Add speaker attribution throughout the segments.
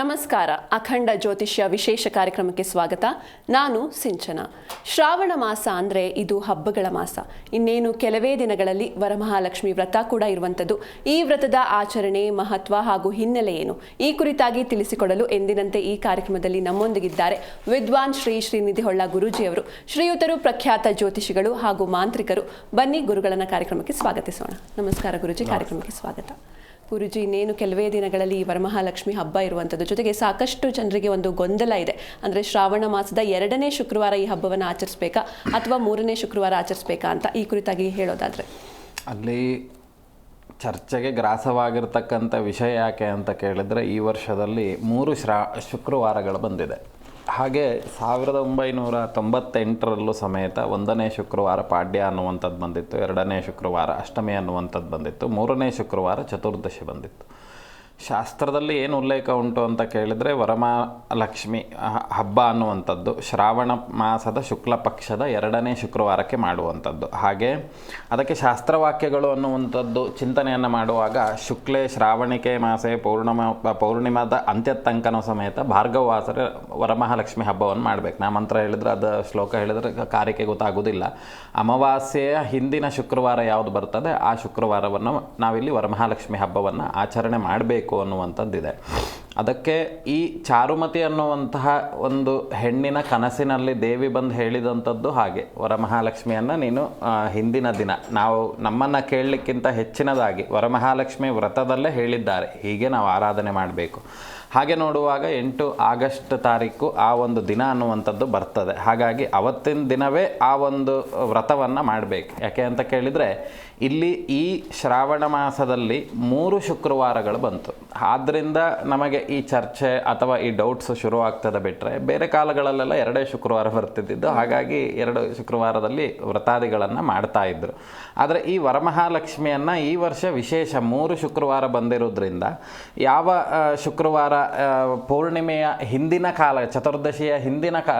Speaker 1: ನಮಸ್ಕಾರ ಅಖಂಡ ಜ್ಯೋತಿಷ್ಯ ವಿಶೇಷ ಕಾರ್ಯಕ್ರಮಕ್ಕೆ ಸ್ವಾಗತ. ನಾನು ಸಿಂಚನ. ಶ್ರಾವಣ ಮಾಸ ಅಂದರೆ ಇದು ಹಬ್ಬಗಳ ಮಾಸ. ಇನ್ನೇನು ಕೆಲವೇ ದಿನಗಳಲ್ಲಿ ವರಮಹಾಲಕ್ಷ್ಮಿ ವ್ರತ ಕೂಡ ಇರುವಂಥದ್ದು. ಈ ವ್ರತದ ಆಚರಣೆ ಮಹತ್ವ ಹಾಗೂ ಹಿನ್ನೆಲೆ ಏನು? ಈ ಕುರಿತಾಗಿ ತಿಳಿಸಿಕೊಡಲು ಎಂದಿನಂತೆ ಈ ಕಾರ್ಯಕ್ರಮದಲ್ಲಿ ನಮ್ಮೊಂದಿಗಿದ್ದಾರೆ ವಿದ್ವಾನ್ ಶ್ರೀ ಶ್ರೀನಿಧಿ ಹೊಳ್ಳ ಗುರೂಜಿಯವರು. ಶ್ರೀಯುತರು ಪ್ರಖ್ಯಾತ ಜ್ಯೋತಿಷಿಗಳು ಹಾಗೂ ಮಾಂತ್ರಿಕರು. ಬನ್ನಿ ಗುರುಗಳನ್ನ ಕಾರ್ಯಕ್ರಮಕ್ಕೆ ಸ್ವಾಗತಿಸೋಣ. ನಮಸ್ಕಾರ ಗುರುಜಿ ಕಾರ್ಯಕ್ರಮಕ್ಕೆ ಸ್ವಾಗತ. ಗುರುಜಿ, ಇನ್ನೇನು ಕೆಲವೇ ದಿನಗಳಲ್ಲಿ ಈ ವರಮಹಾಲಕ್ಷ್ಮಿ ಹಬ್ಬ ಇರುವಂಥದ್ದು. ಜೊತೆಗೆ ಸಾಕಷ್ಟು ಜನರಿಗೆ ಒಂದು ಗೊಂದಲ ಇದೆ. ಅಂದರೆ ಶ್ರಾವಣ ಮಾಸದ ಎರಡನೇ ಶುಕ್ರವಾರ ಈ ಹಬ್ಬವನ್ನು ಆಚರಿಸ್ಬೇಕಾ ಅಥವಾ ಮೂರನೇ ಶುಕ್ರವಾರ ಆಚರಿಸ್ಬೇಕಾ ಅಂತ ಈ ಕುರಿತಾಗಿ ಹೇಳೋದಾದರೆ?
Speaker 2: ಅಲ್ಲಿ ಚರ್ಚೆಗೆ ಗ್ರಾಸವಾಗಿರ್ತಕ್ಕಂಥ ವಿಷಯ ಯಾಕೆ ಅಂತ ಕೇಳಿದರೆ ಈ ವರ್ಷದಲ್ಲಿ ಮೂರು ಶ್ರಾ ಶುಕ್ರವಾರಗಳು ಬಂದಿದೆ. ಹಾಗೆ ಸಾವಿರದ ಒಂಬೈನೂರ ತೊಂಬತ್ತೆಂಟರಲ್ಲೂ ಸಮೇತ ಒಂದನೇ ಶುಕ್ರವಾರ ಪಾಡ್ಯ ಅನ್ನುವಂಥದ್ದು ಬಂದಿತ್ತು, ಎರಡನೇ ಶುಕ್ರವಾರ ಅಷ್ಟಮಿ ಅನ್ನುವಂಥದ್ದು ಬಂದಿತ್ತು, ಮೂರನೇ ಶುಕ್ರವಾರ ಚತುರ್ದಶಿ ಬಂದಿತ್ತು. ಶಾಸ್ತ್ರದಲ್ಲಿ ಏನು ಉಲ್ಲೇಖ ಉಂಟು ಅಂತ ಕೇಳಿದರೆ ವರಮಹಾಲಕ್ಷ್ಮಿ ಹಬ್ಬ ಅನ್ನುವಂಥದ್ದು, ಶ್ರಾವಣ ಮಾಸದ ಶುಕ್ಲ ಪಕ್ಷದ ಎರಡನೇ ಶುಕ್ರವಾರಕ್ಕೆ ಮಾಡುವಂಥದ್ದು. ಹಾಗೆ ಅದಕ್ಕೆ ಶಾಸ್ತ್ರವಾಕ್ಯಗಳು ಅನ್ನುವಂಥದ್ದು ಚಿಂತನೆಯನ್ನು ಮಾಡುವಾಗ ಶುಕ್ಲೆ ಶ್ರಾವಣಿಕೆ ಮಾಸೆ ಪೌರ್ಣಿಮ, ಪೌರ್ಣಿಮಾದ ಅಂತ್ಯ ತನಕನೂ ಸಮೇತ ಭಾರ್ಗವಾಸರ ವರಮಹಾಲಕ್ಷ್ಮಿ ಹಬ್ಬವನ್ನು ಮಾಡಬೇಕು. ನಾ ಮಂತ್ರ ಹೇಳಿದ್ರೆ ಅದು ಶ್ಲೋಕ ಹೇಳಿದ್ರೆ ಕಾರ್ಯಕ್ಕೆ ಗೊತ್ತಾಗೋದಿಲ್ಲ ಅಮಾವಾಸ್ಯೆಯ ಹಿಂದಿನ ಶುಕ್ರವಾರ ಯಾವುದು ಬರ್ತದೆ? ಆ ಶುಕ್ರವಾರವನ್ನು ನಾವಿಲ್ಲಿ ವರಮಹಾಲಕ್ಷ್ಮಿ ಹಬ್ಬವನ್ನು ಆಚರಣೆ ಮಾಡಬೇಕು. ಅನ್ನುವಂಥದ್ದಿದೆ. ಅದಕ್ಕೆ ಈ ಚಾರುಮತಿ ಅನ್ನುವಂತಹ ಒಂದು ಹೆಣ್ಣಿನ ಕನಸಿನಲ್ಲಿ ದೇವಿ ಬಂದು ಹೇಳಿದಂಥದ್ದು ಹಾಗೆ. ವರಮಹಾಲಕ್ಷ್ಮಿಯನ್ನು ನೀನು ಹಿಂದಿನ ದಿನ, ನಾವು ನಮ್ಮನ್ನು ಕೇಳಲಿಕ್ಕಿಂತ ಹೆಚ್ಚಿನದಾಗಿ ವರಮಹಾಲಕ್ಷ್ಮಿ ವ್ರತದಲ್ಲೇ ಹೇಳಿದ್ದಾರೆ. ಹೀಗೆ ನಾವು ಆರಾಧನೆ ಮಾಡಬೇಕು. ಹಾಗೆ ನೋಡುವಾಗ ಎಂಟು ಆಗಸ್ಟ್ ತಾರೀಕು ಆ ಒಂದು ದಿನ ಅನ್ನುವಂಥದ್ದು ಬರ್ತದೆ. ಹಾಗಾಗಿ ಅವತ್ತಿನ ದಿನವೇ ಆ ಒಂದು ವ್ರತವನ್ನು ಮಾಡಬೇಕು. ಯಾಕೆ ಅಂತ ಕೇಳಿದರೆ ಇಲ್ಲಿ ಈ ಶ್ರಾವಣ ಮಾಸದಲ್ಲಿ ಮೂರು ಶುಕ್ರವಾರಗಳು ಬಂತು. ಆದ್ದರಿಂದ ನಮಗೆ ಈ ಚರ್ಚೆ ಅಥವಾ ಈ ಡೌಟ್ಸ್ ಶುರು ಆಗ್ತದೆ ಬಿಟ್ಟರೆ ಬೇರೆ ಕಾಲಗಳಲ್ಲೆಲ್ಲ ಎರಡೇ ಶುಕ್ರವಾರ ಬರ್ತಿದ್ದಿದ್ದು. ಹಾಗಾಗಿ ಎರಡು ಶುಕ್ರವಾರದಲ್ಲಿ ವ್ರತಾದಿಗಳನ್ನು ಮಾಡ್ತಾ ಇದ್ರು. ಆದರೆ ಈ ವರಮಹಾಲಕ್ಷ್ಮಿಯನ್ನು ಈ ವರ್ಷ ವಿಶೇಷ ಮೂರು ಶುಕ್ರವಾರ ಬಂದಿರೋದ್ರಿಂದ ಯಾವ ಶುಕ್ರವಾರ ಪೌರ್ಣಿಮೆಯ ಹಿಂದಿನ ಕಾಲ, ಚತುರ್ದಶಿಯ ಹಿಂದಿನ ಕಾ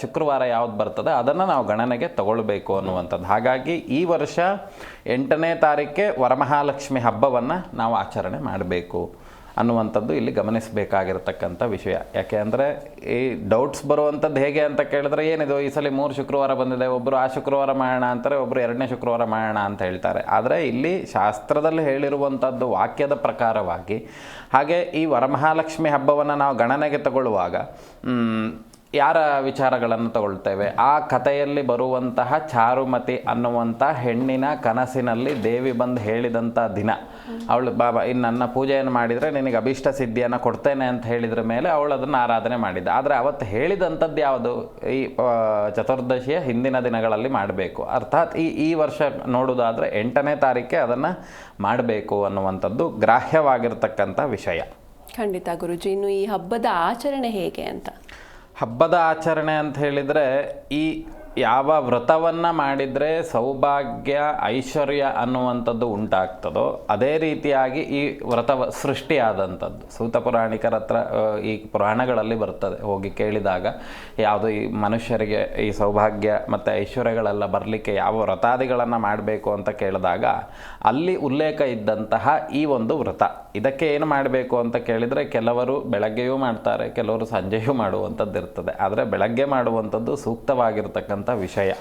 Speaker 2: ಶುಕ್ರವಾರ ಯಾವ್ದು ಬರ್ತದೆ ಅದನ್ನು ನಾವು ಗಣನೆಗೆ ತಗೊಳ್ಬೇಕು ಅನ್ನುವಂಥದ್ದು. ಹಾಗಾಗಿ ಈ ವರ್ಷ ಎಂಟನೇ ತಾರೀಕೆ ವರಮಹಾಲಕ್ಷ್ಮಿ ಹಬ್ಬವನ್ನು ನಾವು ಆಚರಣೆ ಮಾಡಬೇಕು. ಅನ್ನುವಂಥದ್ದು ಇಲ್ಲಿ ಗಮನಿಸಬೇಕಾಗಿರತಕ್ಕಂಥ ವಿಷಯ. ಯಾಕೆ ಅಂದರೆ ಈ ಡೌಟ್ಸ್ ಬರುವಂಥದ್ದು ಹೇಗೆ ಅಂತ ಕೇಳಿದ್ರೆ ಏನಿದು, ಈ ಸಲ ಮೂರು ಶುಕ್ರವಾರ ಬಂದಿದೆ ಒಬ್ಬರು ಆ ಶುಕ್ರವಾರ ಮಾಡೋಣ ಅಂತಾರೆ ಒಬ್ಬರು ಎರಡನೇ ಶುಕ್ರವಾರ ಮಾಡೋಣ ಅಂತ ಹೇಳ್ತಾರೆ. ಆದರೆ ಇಲ್ಲಿ ಶಾಸ್ತ್ರದಲ್ಲಿ ಹೇಳಿರುವಂಥದ್ದು ವಾಕ್ಯದ ಪ್ರಕಾರವಾಗಿ, ಹಾಗೆ ಈ ವರಮಹಾಲಕ್ಷ್ಮಿ ಹಬ್ಬವನ್ನು ನಾವು ಗಣನೆಗೆ ತಗೊಳ್ಳುವಾಗ ಯಾರ ವಿಚಾರಗಳನ್ನು ತಗೊಳ್ತೇವೆ? ಆ ಕಥೆಯಲ್ಲಿ ಬರುವಂತಹ ಚಾರುಮತಿ ಅನ್ನುವಂಥ ಹೆಣ್ಣಿನ ಕನಸಿನಲ್ಲಿ ದೇವಿ ಬಂದು ಹೇಳಿದಂಥ ದಿನ. ಅವಳು, ಬಾಬಾ ಇನ್ನು ನನ್ನ ಪೂಜೆಯನ್ನು ಮಾಡಿದರೆ ನಿನಗೆ ಅಭಿಷ್ಟ ಸಿದ್ಧಿಯನ್ನು ಕೊಡ್ತೇನೆ ಅಂತ ಹೇಳಿದ್ರ ಮೇಲೆ ಅವಳು ಅದನ್ನು ಆರಾಧನೆ ಮಾಡಿದ್ದ. ಆದರೆ ಅವತ್ತು ಹೇಳಿದಂಥದ್ದು ಯಾವುದು? ಈ ಚತುರ್ದಶಿಯ ಹಿಂದಿನ ದಿನಗಳಲ್ಲಿ ಮಾಡಬೇಕು. ಅರ್ಥಾತ್ ಈ ಈ ವರ್ಷ ನೋಡೋದಾದರೆ ಎಂಟನೇ ತಾರೀಕೆ ಅದನ್ನು ಮಾಡಬೇಕು ಅನ್ನುವಂಥದ್ದು ಗ್ರಾಹ್ಯವಾಗಿರ್ತಕ್ಕಂಥ ವಿಷಯ.
Speaker 1: ಖಂಡಿತ ಗುರುಜಿ, ಇನ್ನು ಈ ಹಬ್ಬದ ಆಚರಣೆ ಹೇಗೆ ಅಂತ?
Speaker 2: ಹಬ್ಬದ ಆಚರಣೆ ಅಂತ ಹೇಳಿದರೆ ಈ ಯಾವ ವ್ರತವನ್ನು ಮಾಡಿದರೆ ಸೌಭಾಗ್ಯ, ಐಶ್ವರ್ಯ ಅನ್ನುವಂಥದ್ದು ಉಂಟಾಗ್ತದೋ, ಅದೇ ರೀತಿಯಾಗಿ ಈ ವ್ರತ ಸೃಷ್ಟಿಯಾದಂಥದ್ದು. ಸೂತ ಪುರಾಣಿಕರ ಹತ್ರ ಈ ಪುರಾಣಗಳಲ್ಲಿ ಬರ್ತದೆ. ಹೋಗಿ ಕೇಳಿದಾಗ ಯಾವುದು ಈ ಮನುಷ್ಯರಿಗೆ ಈ ಸೌಭಾಗ್ಯ ಮತ್ತು ಐಶ್ವರ್ಯಗಳೆಲ್ಲ ಬರಲಿಕ್ಕೆ ಯಾವ ವ್ರತಾದಿಗಳನ್ನು ಮಾಡಬೇಕು ಅಂತ ಕೇಳಿದಾಗ ಅಲ್ಲಿ ಉಲ್ಲೇಖ ಇದ್ದಂತಹ ಈ ಒಂದು ವ್ರತ. ಇದಕ್ಕೆ ಏನು ಮಾಡಬೇಕು ಅಂತ ಕೇಳಿದರೆ ಕೆಲವರು ಬೆಳಗ್ಗೆಯೂ ಮಾಡ್ತಾರೆ, ಕೆಲವರು ಸಂಜೆಯೂ ಮಾಡುವಂಥದ್ದು ಇರ್ತದೆ ಆದರೆ ಬೆಳಗ್ಗೆ ಮಾಡುವಂಥದ್ದು ಸೂಕ್ತವಾಗಿರ್ತಕ್ಕಂಥ ವಿಷಯ.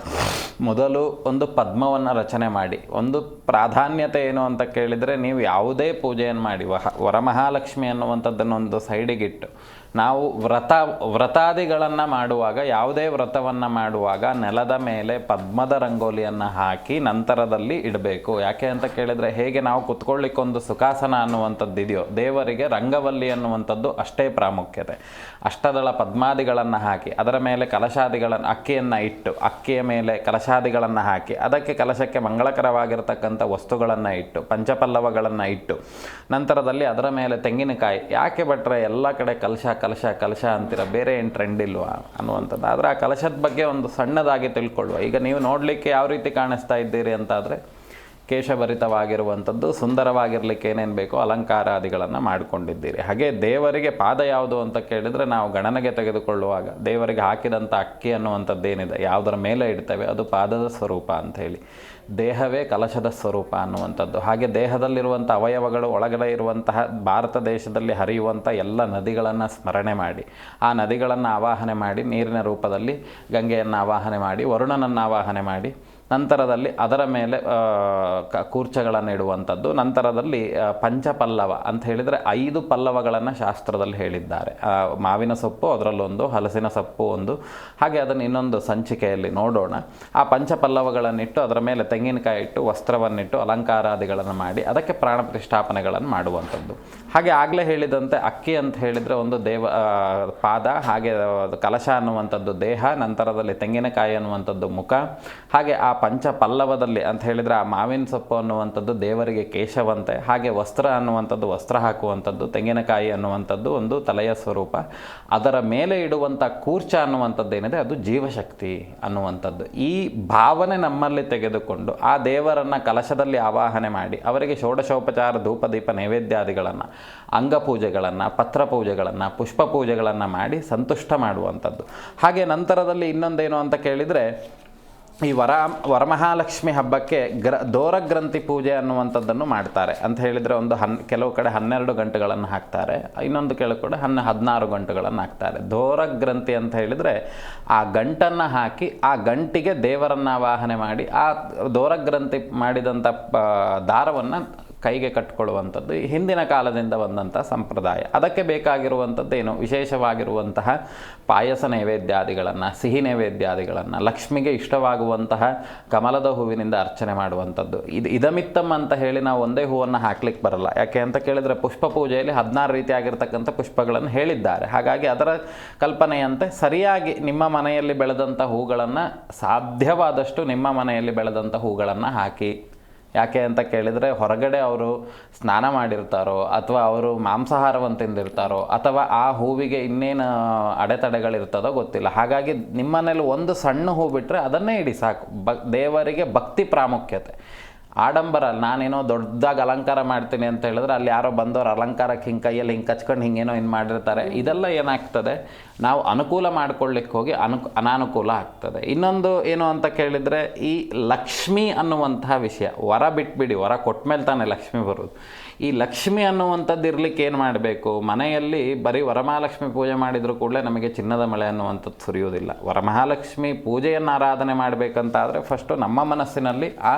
Speaker 2: ಮೊದಲು ಒಂದು ಪದ್ಮವನ್ನು ರಚನೆ ಮಾಡಿ. ಒಂದು ಪ್ರಾಧಾನ್ಯತೆ ಏನು ಅಂತ ಕೇಳಿದರೆ ನೀವು ಯಾವುದೇ ಪೂಜೆಯನ್ನು ಮಾಡಿ. ವಹ ವರಮಹಾಲಕ್ಷ್ಮಿ ಅನ್ನುವಂಥದ್ದನ್ನೊಂದು ಸೈಡಿಗಿಟ್ಟು ನಾವು ವ್ರತ, ವ್ರತಾದಿಗಳನ್ನು ಮಾಡುವಾಗ, ಯಾವುದೇ ವ್ರತವನ್ನು ಮಾಡುವಾಗ ನೆಲದ ಮೇಲೆ ಪದ್ಮದ ರಂಗೋಲಿಯನ್ನು ಹಾಕಿ ನಂತರದಲ್ಲಿ ಇಡಬೇಕು. ಯಾಕೆ ಅಂತ ಕೇಳಿದರೆ ಹೇಗೆ ನಾವು ಕುತ್ಕೊಳ್ಳಿಕ್ಕೊಂದು ಸುಖಾಸನ ಅನ್ನುವಂಥದ್ದು ಇದೆಯೋ ದೇವರಿಗೆ ರಂಗವಲ್ಲಿ ಅನ್ನುವಂಥದ್ದು ಅಷ್ಟೇ ಪ್ರಾಮುಖ್ಯತೆ. ಅಷ್ಟದಳ ಪದ್ಮಾದಿಗಳನ್ನು ಹಾಕಿ, ಅದರ ಮೇಲೆ ಕಲಶಾದಿಗಳನ್ನು, ಅಕ್ಕಿಯನ್ನು ಇಟ್ಟು, ಅಕ್ಕಿಯ ಮೇಲೆ ಕಲಶಾದಿಗಳನ್ನು ಹಾಕಿ, ಅದಕ್ಕೆ ಕಲಶಕ್ಕೆ ಮಂಗಳಕರವಾಗಿರತಕ್ಕಂಥ ವಸ್ತುಗಳನ್ನು ಇಟ್ಟು, ಪಂಚಪಲ್ಲವಗಳನ್ನು ಇಟ್ಟು, ನಂತರದಲ್ಲಿ ಅದರ ಮೇಲೆ ತೆಂಗಿನಕಾಯಿ, ಯಾಕೆ ಭಟ್ರೆ ಎಲ್ಲ ಕಡೆ ಕಲಶ ಕಲಶ ಕಲಶ ಅಂತೀರ? ಬೇರೆ ಏನು ಟ್ರೆಂಡ್ ಇಲ್ವಾ ಅನ್ನುವಂಥದ್ದು. ಆದರೆ ಆ ಕಲಶದ ಬಗ್ಗೆ ಒಂದು ಸಣ್ಣದಾಗಿ ತಿಳ್ಕೊಳ್ಳುವ. ಈಗ ನೀವು ನೋಡಲಿಕ್ಕೆ ಯಾವ ರೀತಿ ಕಾಣಿಸ್ತಾ ಇದ್ದೀರಿ ಅಂತಾದರೆ, ಕೇಶಭರಿತವಾಗಿರುವಂಥದ್ದು, ಸುಂದರವಾಗಿರಲಿಕ್ಕೆ ಏನೇನು ಬೇಕೋ ಅಲಂಕಾರಾದಿಗಳನ್ನು ಮಾಡಿಕೊಂಡಿದ್ದೀರಿ. ಹಾಗೆ ದೇವರಿಗೆ ಪಾದ ಯಾವುದು ಅಂತ ಕೇಳಿದರೆ, ನಾವು ಗಣನೆಗೆ ತೆಗೆದುಕೊಳ್ಳುವಾಗ ದೇವರಿಗೆ ಹಾಕಿದಂಥ ಅಕ್ಕಿ ಅನ್ನುವಂಥದ್ದು ಏನಿದೆ? ಯಾವುದರ ಮೇಲೆ ಇಡ್ತೇವೆ? ಅದು ಪಾದದ ಸ್ವರೂಪ ಅಂತ ಹೇಳಿ. ದೇಹವೇ ಕಲಶದ ಸ್ವರೂಪ ಅನ್ನುವಂಥದ್ದು. ಹಾಗೆ ದೇಹದಲ್ಲಿರುವಂಥ ಅವಯವಗಳು, ಒಳಗಡೆ ಇರುವಂತಹ ಭಾರತ ದೇಶದಲ್ಲಿ ಹರಿಯುವಂಥ ಎಲ್ಲ ನದಿಗಳನ್ನು ಸ್ಮರಣೆ ಮಾಡಿ. ಆ ನದಿಗಳನ್ನು ಆವಾಹನೆ ಮಾಡಿ, ನೀರಿನ ರೂಪದಲ್ಲಿ ಗಂಗೆಯನ್ನು ಆವಾಹನೆ ಮಾಡಿ, ವರುಣನನ್ನು ಆವಾಹನೆ ಮಾಡಿ ನಂತರದಲ್ಲಿ ಅದರ ಮೇಲೆ ಕ ಕೂರ್ಚಗಳನ್ನು ಇಡುವಂಥದ್ದು ನಂತರದಲ್ಲಿ ಪಂಚಪಲ್ಲವ ಅಂತ ಹೇಳಿದರೆ ಐದು ಪಲ್ಲವಗಳನ್ನು ಶಾಸ್ತ್ರದಲ್ಲಿ ಹೇಳಿದ್ದಾರೆ. ಮಾವಿನ ಸೊಪ್ಪು, ಅದರಲ್ಲೊಂದು, ಹಲಸಿನ ಸೊಪ್ಪು ಒಂದು. ಹಾಗೆ ಅದನ್ನು ಇನ್ನೊಂದು ಸಂಚಿಕೆಯಲ್ಲಿ ನೋಡೋಣ. ಆ ಪಂಚಪಲ್ಲವಗಳನ್ನಿಟ್ಟು ಅದರ ಮೇಲೆ ತೆಂಗಿನಕಾಯಿ ಇಟ್ಟು, ವಸ್ತ್ರವನ್ನಿಟ್ಟು, ಅಲಂಕಾರಾದಿಗಳನ್ನು ಮಾಡಿ, ಅದಕ್ಕೆ ಪ್ರಾಣ ಪ್ರತಿಷ್ಠಾಪನೆಗಳನ್ನು ಮಾಡುವಂಥದ್ದು. ಹಾಗೆ ಆಗಲೇ ಹೇಳಿದಂತೆ ಅಕ್ಕಿ ಅಂತ ಹೇಳಿದರೆ ಒಂದು ದೇವ ಪಾದ, ಹಾಗೆ ಕಲಶ ಅನ್ನುವಂಥದ್ದು ದೇಹ, ನಂತರದಲ್ಲಿ ತೆಂಗಿನಕಾಯಿ ಅನ್ನುವಂಥದ್ದು ಮುಖ. ಹಾಗೆ ಆ ಪಂಚ ಪಲ್ಲವದಲ್ಲಿ ಅಂತ ಹೇಳಿದರೆ ಆ ಮಾವಿನ ಸೊಪ್ಪು ಅನ್ನುವಂಥದ್ದು ದೇವರಿಗೆ ಕೇಶವಂತೆ, ಹಾಗೆ ವಸ್ತ್ರ ಅನ್ನುವಂಥದ್ದು ವಸ್ತ್ರ ಹಾಕುವಂಥದ್ದು, ತೆಂಗಿನಕಾಯಿ ಅನ್ನುವಂಥದ್ದು ಒಂದು ತಲೆಯ ಸ್ವರೂಪ. ಅದರ ಮೇಲೆ ಇಡುವಂಥ ಕೂರ್ಚ ಅನ್ನುವಂಥದ್ದು ಏನಿದೆ ಅದು ಜೀವಶಕ್ತಿ ಅನ್ನುವಂಥದ್ದು. ಈ ಭಾವನೆ ನಮ್ಮಲ್ಲಿ ತೆಗೆದುಕೊಂಡು ಆ ದೇವರನ್ನು ಕಲಶದಲ್ಲಿ ಆವಾಹನೆ ಮಾಡಿ, ಅವರಿಗೆ ಷೋಡಶೋಪಚಾರ ಧೂಪ ದೀಪ ನೈವೇದ್ಯಾದಿಗಳನ್ನು ಅಂಗಪೂಜೆಗಳನ್ನು ಪತ್ರ ಪೂಜೆಗಳನ್ನು, ಪುಷ್ಪ ಪೂಜೆಗಳನ್ನು ಮಾಡಿ ಸಂತುಷ್ಟ ಮಾಡುವಂಥದ್ದು. ಹಾಗೆ ನಂತರದಲ್ಲಿ ಇನ್ನೊಂದೇನು ಅಂತ ಕೇಳಿದರೆ ಈ ವರ, ವರಮಹಾಲಕ್ಷ್ಮಿ ಹಬ್ಬಕ್ಕೆ ಗ್ರ, ದೋರಗ್ರಂಥಿ ಪೂಜೆ ಅನ್ನುವಂಥದ್ದನ್ನು ಮಾಡ್ತಾರೆ. ಅಂತ ಹೇಳಿದರೆ ಒಂದು ಹನ್, ಕೆಲವು ಕಡೆ ಹನ್ನೆರಡು ಗಂಟೆಗಳನ್ನು ಹಾಕ್ತಾರೆ. ಇನ್ನೊಂದು ಕೆಲವು ಕಡೆ ಹನ್ನ, ಹದಿನಾರು ಗಂಟೆಗಳನ್ನು ಹಾಕ್ತಾರೆ. ದೋರಗ್ರಂಥಿ ಅಂತ ಹೇಳಿದರೆ ಆ ಗಂಟನ್ನು ಹಾಕಿ ಆ ಗಂಟಿಗೆ ದೇವರನ್ನು ಆವಾಹನೆ ಮಾಡಿ ಆ ದೋರಗ್ರಂಥಿ ಮಾಡಿದಂಥ ಪ ದಾರವನ್ನು ಕೈಗೆ ಕಟ್ಟಿಕೊಳ್ಳುವಂಥದ್ದು ಹಿಂದಿನ ಕಾಲದಿಂದ ಬಂದಂಥ ಸಂಪ್ರದಾಯ. ಅದಕ್ಕೆ ಬೇಕಾಗಿರುವಂಥದ್ದೇನು ವಿಶೇಷವಾಗಿರುವಂತಹ ಪಾಯಸ ನೈವೇದ್ಯಾದಿಗಳನ್ನು, ಸಿಹಿ ನೈವೇದ್ಯಾದಿಗಳನ್ನು, ಲಕ್ಷ್ಮಿಗೆ ಇಷ್ಟವಾಗುವಂತಹ ಕಮಲದ ಹೂವಿನಿಂದ ಅರ್ಚನೆ ಮಾಡುವಂಥದ್ದು. ಇದು ಇದಮಿತ್ತಮ್ ಅಂತ ಹೇಳಿ ನಾವು ಒಂದೇ ಹೂವನ್ನು ಹಾಕ್ಲಿಕ್ಕೆ ಬರಲ್ಲ. ಯಾಕೆ ಅಂತ ಕೇಳಿದರೆ ಪುಷ್ಪ ಪೂಜೆಯಲ್ಲಿ ಹದಿನಾರು ರೀತಿಯಾಗಿರ್ತಕ್ಕಂಥ ಪುಷ್ಪಗಳನ್ನು ಹೇಳಿದ್ದಾರೆ. ಹಾಗಾಗಿ ಅದರ ಕಲ್ಪನೆಯಂತೆ ಸರಿಯಾಗಿ ನಿಮ್ಮ ಮನೆಯಲ್ಲಿ ಬೆಳೆದಂಥ ಹೂಗಳನ್ನು ಸಾಧ್ಯವಾದಷ್ಟು ನಿಮ್ಮ ಮನೆಯಲ್ಲಿ ಬೆಳೆದಂಥ ಹೂಗಳನ್ನು ಹಾಕಿ ಯಾಕೆ ಅಂತ ಕೇಳಿದರೆ ಹೊರಗಡೆ ಅವರು ಸ್ನಾನ ಮಾಡಿರ್ತಾರೋ ಅಥವಾ ಅವರು ಮಾಂಸಾಹಾರವನ್ನು ತಿಂದಿರ್ತಾರೋ ಅಥವಾ ಆ ಹೂವಿಗೆ ಇನ್ನೇನು ಅಡೆತಡೆಗಳಿರ್ತದೋ ಗೊತ್ತಿಲ್ಲ. ಹಾಗಾಗಿ ನಿಮ್ಮನೇಲಿ ಒಂದು ಸಣ್ಣ ಹೂ ಬಿಟ್ಟರೆ ಅದನ್ನೇ ಇಡಿ ಸಾಕು. ಬ ದೇವರಿಗೆ ಭಕ್ತಿ ಪ್ರಾಮುಖ್ಯತೆ. ಆಡಂಬರ ನಾನೇನೋ ದೊಡ್ಡದಾಗಿ ಅಲಂಕಾರ ಮಾಡ್ತೀನಿ ಅಂತ ಹೇಳಿದ್ರೆ ಅಲ್ಲಿ ಯಾರೋ ಬಂದವರು ಅಲಂಕಾರಕ್ಕೆ ಹಿಂಗೆ ಕೈಯಲ್ಲಿ ಹಿಂಗೆ ಕಚ್ಕೊಂಡು ಹಿಂಗೇನೋ ಹಿಂಗೆ ಮಾಡಿರ್ತಾರೆ. ಇದೆಲ್ಲ ಏನಾಗ್ತದೆ? ನಾವು ಅನುಕೂಲ ಮಾಡ್ಕೊಳ್ಳಿಕ್ಕೆ ಹೋಗಿ ಅನು ಅನಾನುಕೂಲ ಆಗ್ತದೆ. ಇನ್ನೊಂದು ಏನು ಅಂತ ಕೇಳಿದರೆ ಈ ಲಕ್ಷ್ಮಿ ಅನ್ನುವಂತಹ ವಿಷಯ ವರ ಬಿಟ್ಬಿಡಿ ವರ ಕೊಟ್ಮೇಲೆ ತಾನೇ ಲಕ್ಷ್ಮಿ ಬರೋದು. ಈ ಲಕ್ಷ್ಮಿ ಅನ್ನುವಂಥದ್ದು ಇರಲಿಕ್ಕೆ ಏನು ಮಾಡಬೇಕು? ಮನೆಯಲ್ಲಿ ಬರೀ ವರಮಹಾಲಕ್ಷ್ಮಿ ಪೂಜೆ ಮಾಡಿದರೂ ಕೂಡಲೇ ನಮಗೆ ಚಿನ್ನದ ಮಳೆ ಅನ್ನುವಂಥದ್ದು ಸುರಿಯೋದಿಲ್ಲ ವರಮಹಾಲಕ್ಷ್ಮಿ ಪೂಜೆಯನ್ನು ಆರಾಧನೆ ಮಾಡಬೇಕಂತಾದರೆ ಫಸ್ಟು ನಮ್ಮ ಮನಸ್ಸಿನಲ್ಲಿ ಆ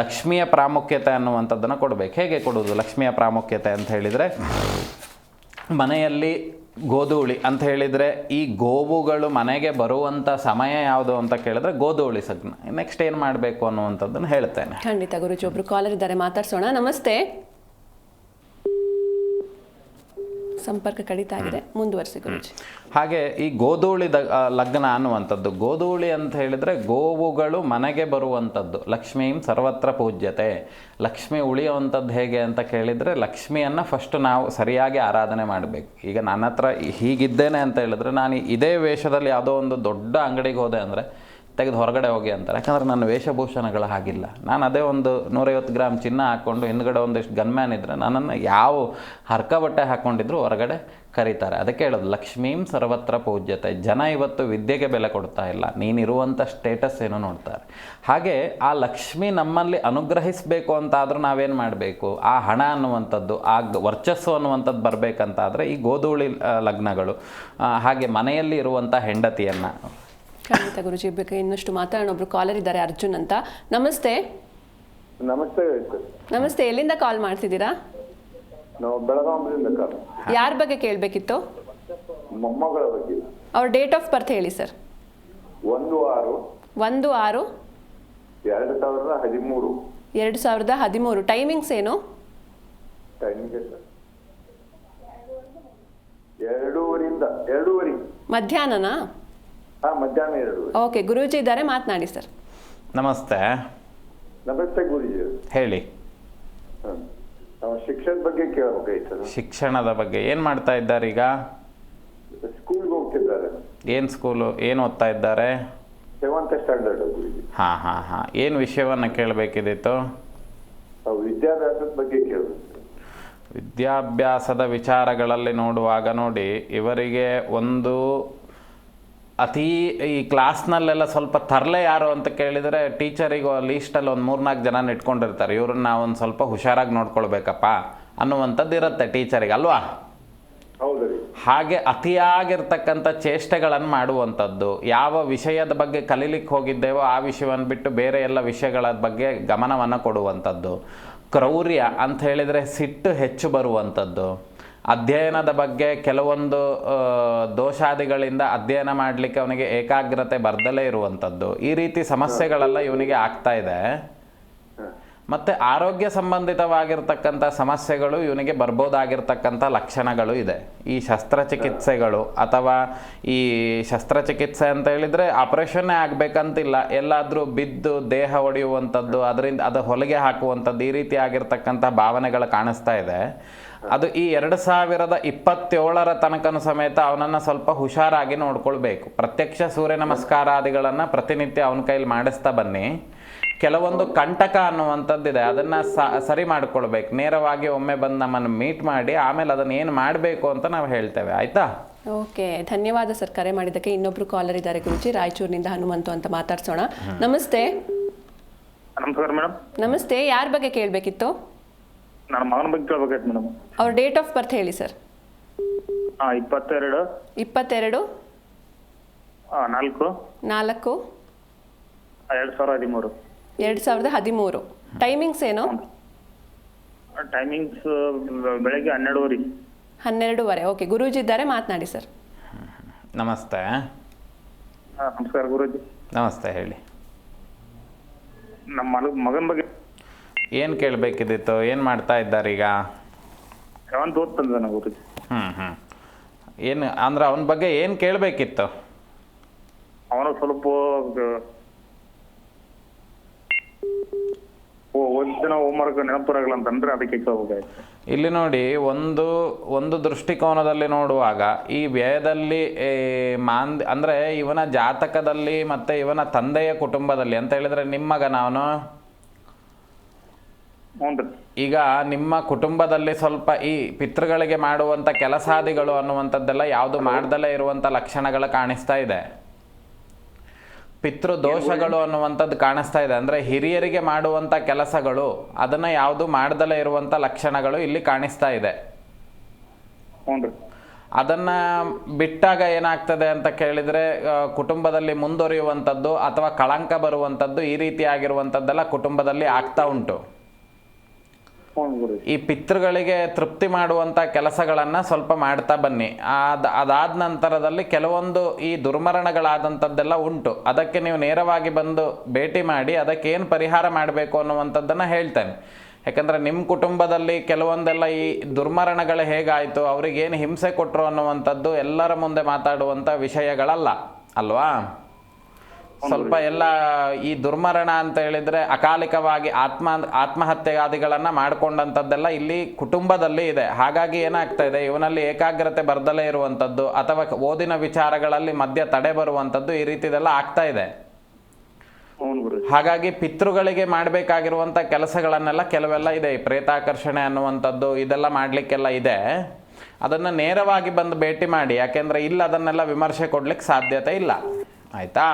Speaker 2: ಲಕ್ಷ್ಮಿಯ ಪ್ರಾಮುಖ್ಯತೆ ಅನ್ನುವಂಥದ್ದನ್ನು ಕೊಡಬೇಕು. ಹೇಗೆ ಕೊಡೋದು ಲಕ್ಷ್ಮಿಯ ಪ್ರಾಮುಖ್ಯತೆ ಅಂತ ಹೇಳಿದರೆ, ಮನೆಯಲ್ಲಿ ಗೋಧೂಳಿ ಅಂತ ಹೇಳಿದರೆ ಈ ಗೋವುಗಳು ಮನೆಗೆ ಬರುವಂಥ ಸಮಯ ಯಾವುದು ಅಂತ ಕೇಳಿದ್ರೆ ಗೋಧೂಳಿ ಸಗ್ನ. ನೆಕ್ಸ್ಟ್ ಏನು ಮಾಡಬೇಕು ಅನ್ನುವಂಥದ್ದನ್ನು ಹೇಳ್ತೇನೆ.
Speaker 1: ಖಂಡಿತ ಗುರುಜಿ, ಒಬ್ರು ಕಾಲರ್ ಇದ್ದಾರೆ ಮಾತಾಡ್ಸೋಣ. ನಮಸ್ತೆ. ಸಂಪರ್ಕ ಕಡಿತ ಆಗಿದೆ ಮುಂದುವರಿಸಿ ಗುರುಜಿ.
Speaker 2: ಹಾಗೆ ಈ ಗೋಧೂಳಿ ದ ಲಗ್ನ ಅನ್ನುವಂಥದ್ದು ಗೋಧೂಳಿ ಅಂತ ಹೇಳಿದರೆ ಗೋವುಗಳು ಮನೆಗೆ ಬರುವಂಥದ್ದು ಲಕ್ಷ್ಮೀಂ ಸರ್ವತ್ರ ಪೂಜ್ಯತೆ. ಲಕ್ಷ್ಮಿ ಉಳಿಯುವಂಥದ್ದು ಹೇಗೆ ಅಂತ ಕೇಳಿದರೆ ಲಕ್ಷ್ಮಿಯನ್ನು ಫಸ್ಟ್ ನಾವು ಸರಿಯಾಗಿ ಆರಾಧನೆ ಮಾಡಬೇಕು. ಈಗ ನನ್ನ ಹತ್ರ ಹೀಗಿದ್ದೇನೆ ಅಂತ ಹೇಳಿದ್ರೆ ನಾನು ಇದೇ ವೇಷದಲ್ಲಿ ಯಾವುದೋ ಒಂದು ದೊಡ್ಡ ಅಂಗಡಿಗೆ ಹೋದೆ ಅಂದರೆ ತೆಗೆದು ಹೊರಗಡೆ ಹೋಗಿ ಅಂತಾರೆ. ಯಾಕಂದರೆ ನನ್ನ ವೇಷಭೂಷಣಗಳು ಹಾಗಿಲ್ಲ. ನಾನು ಅದೇ ಒಂದು ನೂರೈವತ್ತು ಗ್ರಾಮ್ ಚಿನ್ನ ಹಾಕ್ಕೊಂಡು ಹಿಂದ್ಗಡೆ ಒಂದಿಷ್ಟು ಗನ್ಮ್ಯಾನ್ ಇದ್ದರೆ ನನ್ನನ್ನು ಯಾವ ಹರ್ಕ ಬಟ್ಟೆ ಹಾಕ್ಕೊಂಡಿದ್ರು ಹೊರಗಡೆ ಕರೀತಾರೆ. ಅದಕ್ಕೆ ಹೇಳೋದು, ಲಕ್ಷ್ಮೀಂ ಸರ್ವತ್ರ ಪೂಜ್ಯತೆ. ಜನ ಇವತ್ತು ವಿದ್ಯೆಗೆ ಬೆಲೆ ಕೊಡ್ತಾ ಇಲ್ಲ. ನೀನಿರುವಂಥ ಸ್ಟೇಟಸ್ ಏನೋ ನೋಡ್ತಾರೆ. ಹಾಗೆ ಆ ಲಕ್ಷ್ಮಿ ನಮ್ಮಲ್ಲಿ ಅನುಗ್ರಹಿಸಬೇಕು ಅಂತಾದರೂ ನಾವೇನು ಮಾಡಬೇಕು? ಆ ಹಣ ಅನ್ನುವಂಥದ್ದು, ಆ ವರ್ಚಸ್ಸು ಅನ್ನುವಂಥದ್ದು ಬರಬೇಕಂತಾದರೆ ಈ ಗೋಧೂಳಿ ಲಗ್ನಗಳು ಹಾಗೆ ಮನೆಯಲ್ಲಿ ಇರುವಂಥ ಹೆಂಡತಿಯನ್ನು
Speaker 1: ಖಂಡಿತ ಗುರುಜಿ ಬೇಕು ಇನ್ನಷ್ಟು ಮಾತಾಡೋಣ. ಒಬ್ರು ಕಾಲರ್ ಇದ್ದಾರೆ ಅರ್ಜುನ್ ಅಂತ. ನಮಸ್ತೆ.
Speaker 3: ನಮಸ್ತೆ
Speaker 1: ನಮಸ್ತೆ ಎಲ್ಲಿಂದ ಕಾಲ್ ಮಾಡ್ತಿದ್ದೀರಾ?
Speaker 3: ನಾವು ಬೆಳಗಾವಿಯಿಂದ ಕಾಲ್
Speaker 1: ಯಾರ ಬಗ್ಗೆ ಕೇಳಬೇಕಿತ್ತು?
Speaker 3: ಮೊಮ್ಮಗಳ ಬಗ್ಗೆ.
Speaker 1: ಅವ್ರ ಡೇಟ್ ಆಫ್ ಬರ್ತ್ ಹೇಳಿ ಸರ್
Speaker 3: ಒಂದು ಆರು.
Speaker 1: ಒಂದು ಆರು.
Speaker 3: ಎರಡು ಸಾವಿರದ ಹದಿಮೂರು.
Speaker 1: ಎರಡು ಸಾವಿರದ ಹದಿಮೂರು. ಟೈಮಿಂಗ್ಸ್ ಏನು?
Speaker 3: ಟೈಮಿಂಗ್ ಎರಡೂವರೆಯಿಂದ ಎರಡೂವರೆ.
Speaker 1: ಮಧ್ಯಾಹ್ನನಾ?
Speaker 3: ಹಾ ಮಧ್ಯಾಹ್ನ ಎರಡು
Speaker 1: ಓಕೆ ಗುರೂಜಿ ಇದ್ದಾರೆ ಮಾತನಾಡಿ ಸರ್
Speaker 2: ನಮಸ್ತೆ.
Speaker 3: ನಮಸ್ತೆ ಗುರುಜಿ.
Speaker 2: ಹೇಳಿ.
Speaker 3: ಹ್ಮ್. ನಾವು ಶಿಕ್ಷಣದ ಬಗ್ಗೆ ಕೇಳಬೇಕಾಯ್ತು
Speaker 2: ಶಿಕ್ಷಣದ ಬಗ್ಗೆ ಏನು ಮಾಡ್ತಾ ಇದ್ದಾರೆ ಈಗ?
Speaker 3: ಸ್ಕೂಲ್ಗೆ ಹೋಗ್ತಿದ್ದಾರೆ.
Speaker 2: ಏನು ಸ್ಕೂಲು ಏನು ಓದ್ತಾ ಇದ್ದಾರೆ?
Speaker 3: ಸೆವೆಂತ್ ಸ್ಟ್ಯಾಂಡರ್ಡ್ ಗುರುಜಿ.
Speaker 2: ಹಾಂ ಹಾಂ ಹಾಂ. ಏನು ವಿಷಯವನ್ನು ಕೇಳಬೇಕಿದ್ದಿತ್ತು
Speaker 3: ಆ, ವಿದ್ಯಾಭ್ಯಾಸದ ಬಗ್ಗೆ ಕೇಳಬೇಕು.
Speaker 2: ವಿದ್ಯಾಭ್ಯಾಸದ ವಿಚಾರಗಳಲ್ಲಿ ನೋಡುವಾಗ ನೋಡಿ ಇವರಿಗೆ ಒಂದು ಅತೀ ಈ ಕ್ಲಾಸ್ನಲ್ಲೆಲ್ಲ ಸ್ವಲ್ಪ ತರಲೆ ಯಾರು ಅಂತ ಕೇಳಿದರೆ ಟೀಚರಿಗೂ ಲೀಸ್ಟಲ್ಲಿ ಒಂದು ಮೂರ್ನಾಲ್ಕು ಜನ ಇಟ್ಕೊಂಡಿರ್ತಾರೆ ಇವ್ರನ್ನ ಒಂದು ಸ್ವಲ್ಪ ಹುಷಾರಾಗಿ ನೋಡ್ಕೊಳ್ಬೇಕಪ್ಪ ಅನ್ನುವಂಥದ್ದು ಇರುತ್ತೆ ಟೀಚರಿಗೆ ಅಲ್ವಾ? ಹಾಗೆ ಅತಿಯಾಗಿರ್ತಕ್ಕಂಥ ಚೇಷ್ಟೆಗಳನ್ನು ಮಾಡುವಂಥದ್ದು ಯಾವ ವಿಷಯದ ಬಗ್ಗೆ ಕಲೀಲಿಕ್ಕೆ ಹೋಗಿದ್ದೇವೋ ಆ ವಿಷಯವನ್ನು ಬಿಟ್ಟು ಬೇರೆ ಎಲ್ಲ ವಿಷಯಗಳ ಬಗ್ಗೆ ಗಮನವನ್ನು ಕೊಡುವಂಥದ್ದು ಕ್ರೌರ್ಯ ಅಂತ ಹೇಳಿದರೆ ಸಿಟ್ಟು ಹೆಚ್ಚು ಬರುವಂಥದ್ದು ಅಧ್ಯಯನದ ಬಗ್ಗೆ ಕೆಲವೊಂದು ದೋಷಾದಿಗಳಿಂದ ಅಧ್ಯಯನ ಮಾಡಲಿಕ್ಕೆ ಅವನಿಗೆ ಏಕಾಗ್ರತೆ ಬರ್ದಲೇ ಇರುವಂಥದ್ದು. ಈ ರೀತಿ ಸಮಸ್ಯೆಗಳೆಲ್ಲ ಇವನಿಗೆ ಆಗ್ತಾ ಇದೆ. ಮತ್ತು ಆರೋಗ್ಯ ಸಂಬಂಧಿತವಾಗಿರ್ತಕ್ಕಂಥ ಸಮಸ್ಯೆಗಳು ಇವನಿಗೆ ಬರ್ಬೋದಾಗಿರ್ತಕ್ಕಂಥ ಲಕ್ಷಣಗಳು ಇದೆ. ಈ ಶಸ್ತ್ರಚಿಕಿತ್ಸೆಗಳು ಅಥವಾ ಈ ಶಸ್ತ್ರಚಿಕಿತ್ಸೆ ಅಂತ ಹೇಳಿದರೆ ಆಪರೇಷನ್ನೇ ಆಗಬೇಕಂತಿಲ್ಲ. ಎಲ್ಲಾದರೂ ಬಿದ್ದು ದೇಹ ಒಡೆಯುವಂಥದ್ದು ಅದರಿಂದ ಅದು ಹೊಲಿಗೆ ಹಾಕುವಂಥದ್ದು ಈ ರೀತಿ ಆಗಿರ್ತಕ್ಕಂಥ ಭಾವನೆಗಳು ಕಾಣಿಸ್ತಾ ಇದೆ. ಅದು ಈ ಎರಡು ಸಾವಿರದ ಇಪ್ಪತ್ತೇಳರ ತನಕನೂ ಸಮೇತ ಅವನನ್ನ ಸ್ವಲ್ಪ ಹುಷಾರಾಗಿ ನೋಡ್ಕೊಳ್ಬೇಕು. ಪ್ರತ್ಯಕ್ಷ ಸೂರ್ಯ ನಮಸ್ಕಾರಾದಿಗಳನ್ನ ಪ್ರತಿನಿತ್ಯ ಅವನ ಕೈಲಿ ಮಾಡಿಸ್ತಾ ಬನ್ನಿ. ಕೆಲವೊಂದು ಕಂಟಕ ಅನ್ನುವಂಥದ್ದಿದೆ. ಅದನ್ನ ಸರಿ ಮಾಡ್ಕೊಳ್ಬೇಕು. ನೇರವಾಗಿ ಒಮ್ಮೆ ಬಂದು ನಮ್ಮನ್ನು ಮೀಟ್ ಮಾಡಿ ಆಮೇಲೆ ಅದನ್ನ ಏನು ಮಾಡಬೇಕು ಅಂತ ನಾವು ಹೇಳ್ತೇವೆ. ಆಯ್ತಾ?
Speaker 1: ಓಕೆ. ಧನ್ಯವಾದ ಸರ್ ಕರೆ ಮಾಡಿದ್ದಕ್ಕೆ. ಇನ್ನೊಬ್ರು ಕಾಲರ್ ಇದ್ದಾರೆ ಗುರುಜಿ. ರಾಯಚೂರಿನಿಂದ ಹನುಮಂತು ಅಂತ ಮಾತಾಡ್ಸೋಣ. ನಮಸ್ತೆ.
Speaker 4: ನಮಸ್ಕಾರ ಮೇಡಮ್.
Speaker 1: ನಮಸ್ತೆ. ಯಾರ ಬಗ್ಗೆ ಕೇಳಬೇಕಿತ್ತು?
Speaker 4: ನನ್ನ ಮಗನ ಬಗ್ಗೆ ಕೇಳ್ಬೇಕಾಯ್ತು ಮೇಡಮ್.
Speaker 1: ಅವ್ರ ಡೇಟ್ ಆಫ್ ಬರ್ತ್ ಹೇಳಿ ಸರ್
Speaker 4: ಹಾಂ ಇಪ್ಪತ್ತೆರಡು.
Speaker 1: ಇಪ್ಪತ್ತೆರಡು.
Speaker 4: ಆ, ನಾಲ್ಕು.
Speaker 1: ನಾಲ್ಕು.
Speaker 4: ಎರಡು ಸಾವಿರ ಹದಿಮೂರು.
Speaker 1: ಎರಡು ಸಾವಿರದ ಹದಿಮೂರು. ಟೈಮಿಂಗ್ಸ್ ಏನು?
Speaker 4: ಟೈಮಿಂಗ್ಸ್ ಬೆಳಗ್ಗೆ ಹನ್ನೆರಡುವರೆ.
Speaker 1: ಹನ್ನೆರಡುವರೆ. ಓಕೆ ಗುರೂಜಿ ಇದ್ದಾರೆ ಮಾತನಾಡಿ ಸರ್
Speaker 2: ನಮಸ್ತೆ.
Speaker 4: ಹಾ, ನಮಸ್ಕಾರ ಗುರುಜಿ.
Speaker 2: ನಮಸ್ತೆ ಹೇಳಿ.
Speaker 4: ನಮ್ಮ ಮಗ ಮಗನ ಬಗ್ಗೆ
Speaker 2: ಏನು ಕೇಳಬೇಕಿದ್ದಿತ್ತು ಏನು ಮಾಡ್ತಾ ಇದ್ದಾರೀಗ?
Speaker 4: ಅವನು ಓದ್ತಂದ ಗುರುಜಿ
Speaker 2: ಹ್ಞೂ ಹ್ಞೂ ಏನು ಅಂದ್ರೆ ಅವನ ಬಗ್ಗೆ ಏನು ಕೇಳಬೇಕಿತ್ತು?
Speaker 4: ಅವನು ಸ್ವಲ್ಪ ಓದಿನ ಹೋಮ್ವರ್ಕ್ ನೆನಪುರಾಗಲ್ಲ ಅಂತಂದ್ರೆ ಅದಕ್ಕೆ ಕೇಳ್ಬೇಕಾಯ್ತು.
Speaker 2: ಇಲ್ಲಿ ನೋಡಿ ಒಂದು ಒಂದು ದೃಷ್ಟಿಕೋನದಲ್ಲಿ ನೋಡುವಾಗ ಈ ವ್ಯಯದಲ್ಲಿ ಏ, ಮಾಂದ್ ಅಂದರೆ ಇವನ ಜಾತಕದಲ್ಲಿ ಮತ್ತೆ ಇವನ ತಂದೆಯ ಕುಟುಂಬದಲ್ಲಿ ಅಂತ ಹೇಳಿದರೆ ನಿಮ್ಮ ಮಗನ ಅವನು? ಈಗ ನಿಮ್ಮ ಕುಟುಂಬದಲ್ಲಿ ಸ್ವಲ್ಪ ಈ ಪಿತೃಗಳಿಗೆ ಮಾಡುವಂತ ಕೆಲಸಾದಿಗಳು ಅನ್ನುವಂಥದ್ದೆಲ್ಲ ಯಾವುದು ಮಾಡ್ದಲೇ ಇರುವಂತ ಲಕ್ಷಣಗಳು ಕಾಣಿಸ್ತಾ ಇದೆ. ಪಿತೃ ದೋಷಗಳು ಅನ್ನುವಂಥದ್ದು ಕಾಣಿಸ್ತಾ ಇದೆ. ಅಂದರೆ ಹಿರಿಯರಿಗೆ ಮಾಡುವಂಥ ಕೆಲಸಗಳು ಅದನ್ನು ಯಾವುದು ಮಾಡ್ದಲೇ ಇರುವಂಥ ಲಕ್ಷಣಗಳು ಇಲ್ಲಿ ಕಾಣಿಸ್ತಾ ಇದೆ. ಅದನ್ನ ಬಿಟ್ಟಾಗ ಏನಾಗ್ತದೆ ಅಂತ ಕೇಳಿದರೆ ಕುಟುಂಬದಲ್ಲಿ ಮುಂದುವರಿಯುವಂಥದ್ದು ಅಥವಾ ಕಳಂಕ ಬರುವಂಥದ್ದು ಈ ರೀತಿಯಾಗಿರುವಂಥದ್ದೆಲ್ಲ ಕುಟುಂಬದಲ್ಲಿ ಆಗ್ತಾ ಉಂಟು. ಈ ಪಿತೃಗಳಿಗೆ ತೃಪ್ತಿ ಮಾಡುವಂಥ ಕೆಲಸಗಳನ್ನು ಸ್ವಲ್ಪ ಮಾಡ್ತಾ ಬನ್ನಿ. ಅದ್ ಅದಾದ ನಂತರದಲ್ಲಿ ಕೆಲವೊಂದು ಈ ದುರ್ಮರಣಗಳಾದಂಥದ್ದೆಲ್ಲ ಉಂಟು. ಅದಕ್ಕೆ ನೀವು ನೇರವಾಗಿ ಬಂದು ಭೇಟಿ ಮಾಡಿ ಅದಕ್ಕೆ ಏನು ಪರಿಹಾರ ಮಾಡಬೇಕು ಅನ್ನುವಂಥದ್ದನ್ನು ಹೇಳ್ತೇನೆ. ಯಾಕಂದರೆ ನಿಮ್ಮ ಕುಟುಂಬದಲ್ಲಿ ಕೆಲವೊಂದೆಲ್ಲ ಈ ದುರ್ಮರಣಗಳು ಹೇಗಾಯಿತು, ಅವ್ರಿಗೇನು ಹಿಂಸೆ ಕೊಟ್ಟರು ಅನ್ನುವಂಥದ್ದು ಎಲ್ಲರ ಮುಂದೆ ಮಾತಾಡುವಂಥ ವಿಷಯಗಳಲ್ಲ. ಅಲ್ವಾ? ಸ್ವಲ್ಪ ಎಲ್ಲ ಈ ದುರ್ಮರಣ ಅಂತ ಹೇಳಿದ್ರೆ ಅಕಾಲಿಕವಾಗಿ ಆತ್ಮ ಆತ್ಮಹತ್ಯೆಗಾದಿಗಳನ್ನ ಮಾಡ್ಕೊಂಡಂಥದ್ದೆಲ್ಲ ಇಲ್ಲಿ ಕುಟುಂಬದಲ್ಲಿ ಇದೆ. ಹಾಗಾಗಿ ಏನಾಗ್ತಾ ಇದೆ? ಇವನಲ್ಲಿ ಏಕಾಗ್ರತೆ ಬರ್ದಲೇ ಇರುವಂಥದ್ದು ಅಥವಾ ಓದಿನ ವಿಚಾರಗಳಲ್ಲಿ ಮಧ್ಯ ತಡೆ ಬರುವಂಥದ್ದು ಈ ರೀತಿದೆಲ್ಲ ಆಗ್ತಾ ಇದೆ. ಹಾಗಾಗಿ ಪಿತೃಗಳಿಗೆ ಮಾಡಬೇಕಾಗಿರುವಂಥ ಕೆಲಸಗಳನ್ನೆಲ್ಲ ಕೆಲವೆಲ್ಲ ಇದೆ. ಈ ಪ್ರೇತಾಕರ್ಷಣೆ ಅನ್ನುವಂಥದ್ದು ಇದೆಲ್ಲ ಮಾಡ್ಲಿಕ್ಕೆಲ್ಲ ಇದೆ. ಅದನ್ನ ನೇರವಾಗಿ ಬಂದು ಭೇಟಿ ಮಾಡಿ. ಯಾಕೆಂದ್ರೆ ಇಲ್ಲ ಅದನ್ನೆಲ್ಲ ವಿಮರ್ಶೆ ಕೊಡ್ಲಿಕ್ಕೆ ಸಾಧ್ಯತೆ ಇಲ್ಲ. ಆಯಿತಾ?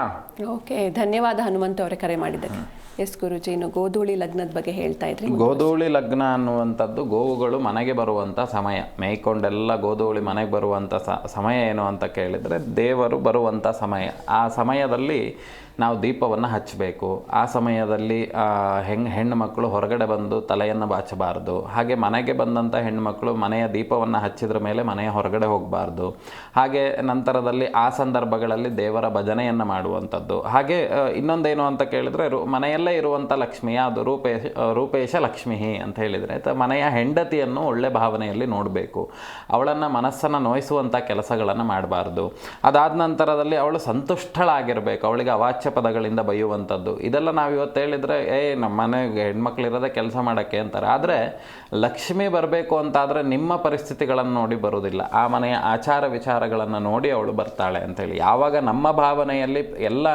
Speaker 1: ಓಕೆ ಧನ್ಯವಾದ ಹನುಮಂತ ಅವರೇ ಕರೆ ಮಾಡಿದ್ದಕ್ಕೆ. ಎಸ್ ಗುರುಜಿ ಇನ್ನು ಗೋಧೂಳಿ ಲಗ್ನದ ಬಗ್ಗೆ ಹೇಳ್ತಾ ಇದ್ರಿ.
Speaker 2: ಗೋಧೂಳಿ ಲಗ್ನ ಅನ್ನುವಂಥದ್ದು ಗೋವುಗಳು ಮನೆಗೆ ಬರುವಂಥ ಸಮಯ. ಮೇಯ್ಕೊಂಡೆಲ್ಲ ಗೋಧೂಳಿ ಮನೆಗೆ ಬರುವಂಥ ಸಮಯ ಏನು ಅಂತ ಕೇಳಿದರೆ ದೇವರು ಬರುವಂಥ ಸಮಯ. ಆ ಸಮಯದಲ್ಲಿ ನಾವು ದೀಪವನ್ನು ಹಚ್ಚಬೇಕು. ಆ ಸಮಯದಲ್ಲಿ ಹೆಂಗೆ ಹೆಣ್ ಹೆಣ್ಣು ಮಕ್ಕಳು ಹೊರಗಡೆ ಬಂದು ತಲೆಯನ್ನು ಬಾಚಬಾರ್ದು. ಹಾಗೆ ಮನೆಗೆ ಬಂದಂಥ ಹೆಣ್ಣುಮಕ್ಕಳು ಮನೆಯ ದೀಪವನ್ನು ಹಚ್ಚಿದ್ರ ಮೇಲೆ ಮನೆಯ ಹೊರಗಡೆ ಹೋಗಬಾರ್ದು. ಹಾಗೆ ನಂತರದಲ್ಲಿ ಆ ಸಂದರ್ಭಗಳಲ್ಲಿ ದೇವರ ಭಜನೆಯನ್ನು ಮಾಡುವಂಥದ್ದು. ಹಾಗೆ ಇನ್ನೊಂದೇನು ಅಂತ ಕೇಳಿದರೆ, ರು, ಮನೆಯಲ್ಲೇ ಇರುವಂಥ ಲಕ್ಷ್ಮಿ, ಅದು ರೂಪೇಶ ರೂಪೇಶ ಲಕ್ಷ್ಮಿ ಅಂತ ಹೇಳಿದರೆ ಮನೆಯ ಹೆಂಡತಿಯನ್ನು ಒಳ್ಳೆ ಭಾವನೆಯಲ್ಲಿ ನೋಡಬೇಕು. ಅವಳನ್ನು ಮನಸ್ಸನ್ನು ನೋಯಿಸುವಂಥ ಕೆಲಸಗಳನ್ನು ಮಾಡಬಾರ್ದು. ಅದಾದ ನಂತರದಲ್ಲಿ ಅವಳು ಸಂತುಷ್ಟಳಾಗಿರಬೇಕು. ಅವಳಿಗೆ ಅವಾಚ್ಯ ಪದಗಳಿಂದ ಬೈಯುವಂಥದ್ದು ಇದೆಲ್ಲ ನಾವು ಇವತ್ತು ಹೇಳಿದರೆ, ಏ, ನಮ್ಮ ಮನೆಗೆ ಹೆಣ್ಮಕ್ಳು ಇರೋದೇ ಕೆಲಸ ಮಾಡೋಕ್ಕೆ ಅಂತಾರೆ. ಆದರೆ, ಲಕ್ಷ್ಮಿ ಬರಬೇಕು ಅಂತಾದರೆ ನಿಮ್ಮ ಪರಿಸ್ಥಿತಿಗಳನ್ನು ನೋಡಿ ಬರುವುದಿಲ್ಲ. ಆ ಮನೆಯ ಆಚಾರ ವಿಚಾರಗಳನ್ನು ನೋಡಿ ಅವಳು ಬರ್ತಾಳೆ ಅಂತೇಳಿ ಯಾವಾಗ ನಮ್ಮ ಭಾವನೆಯಲ್ಲಿ ಎಲ್ಲ,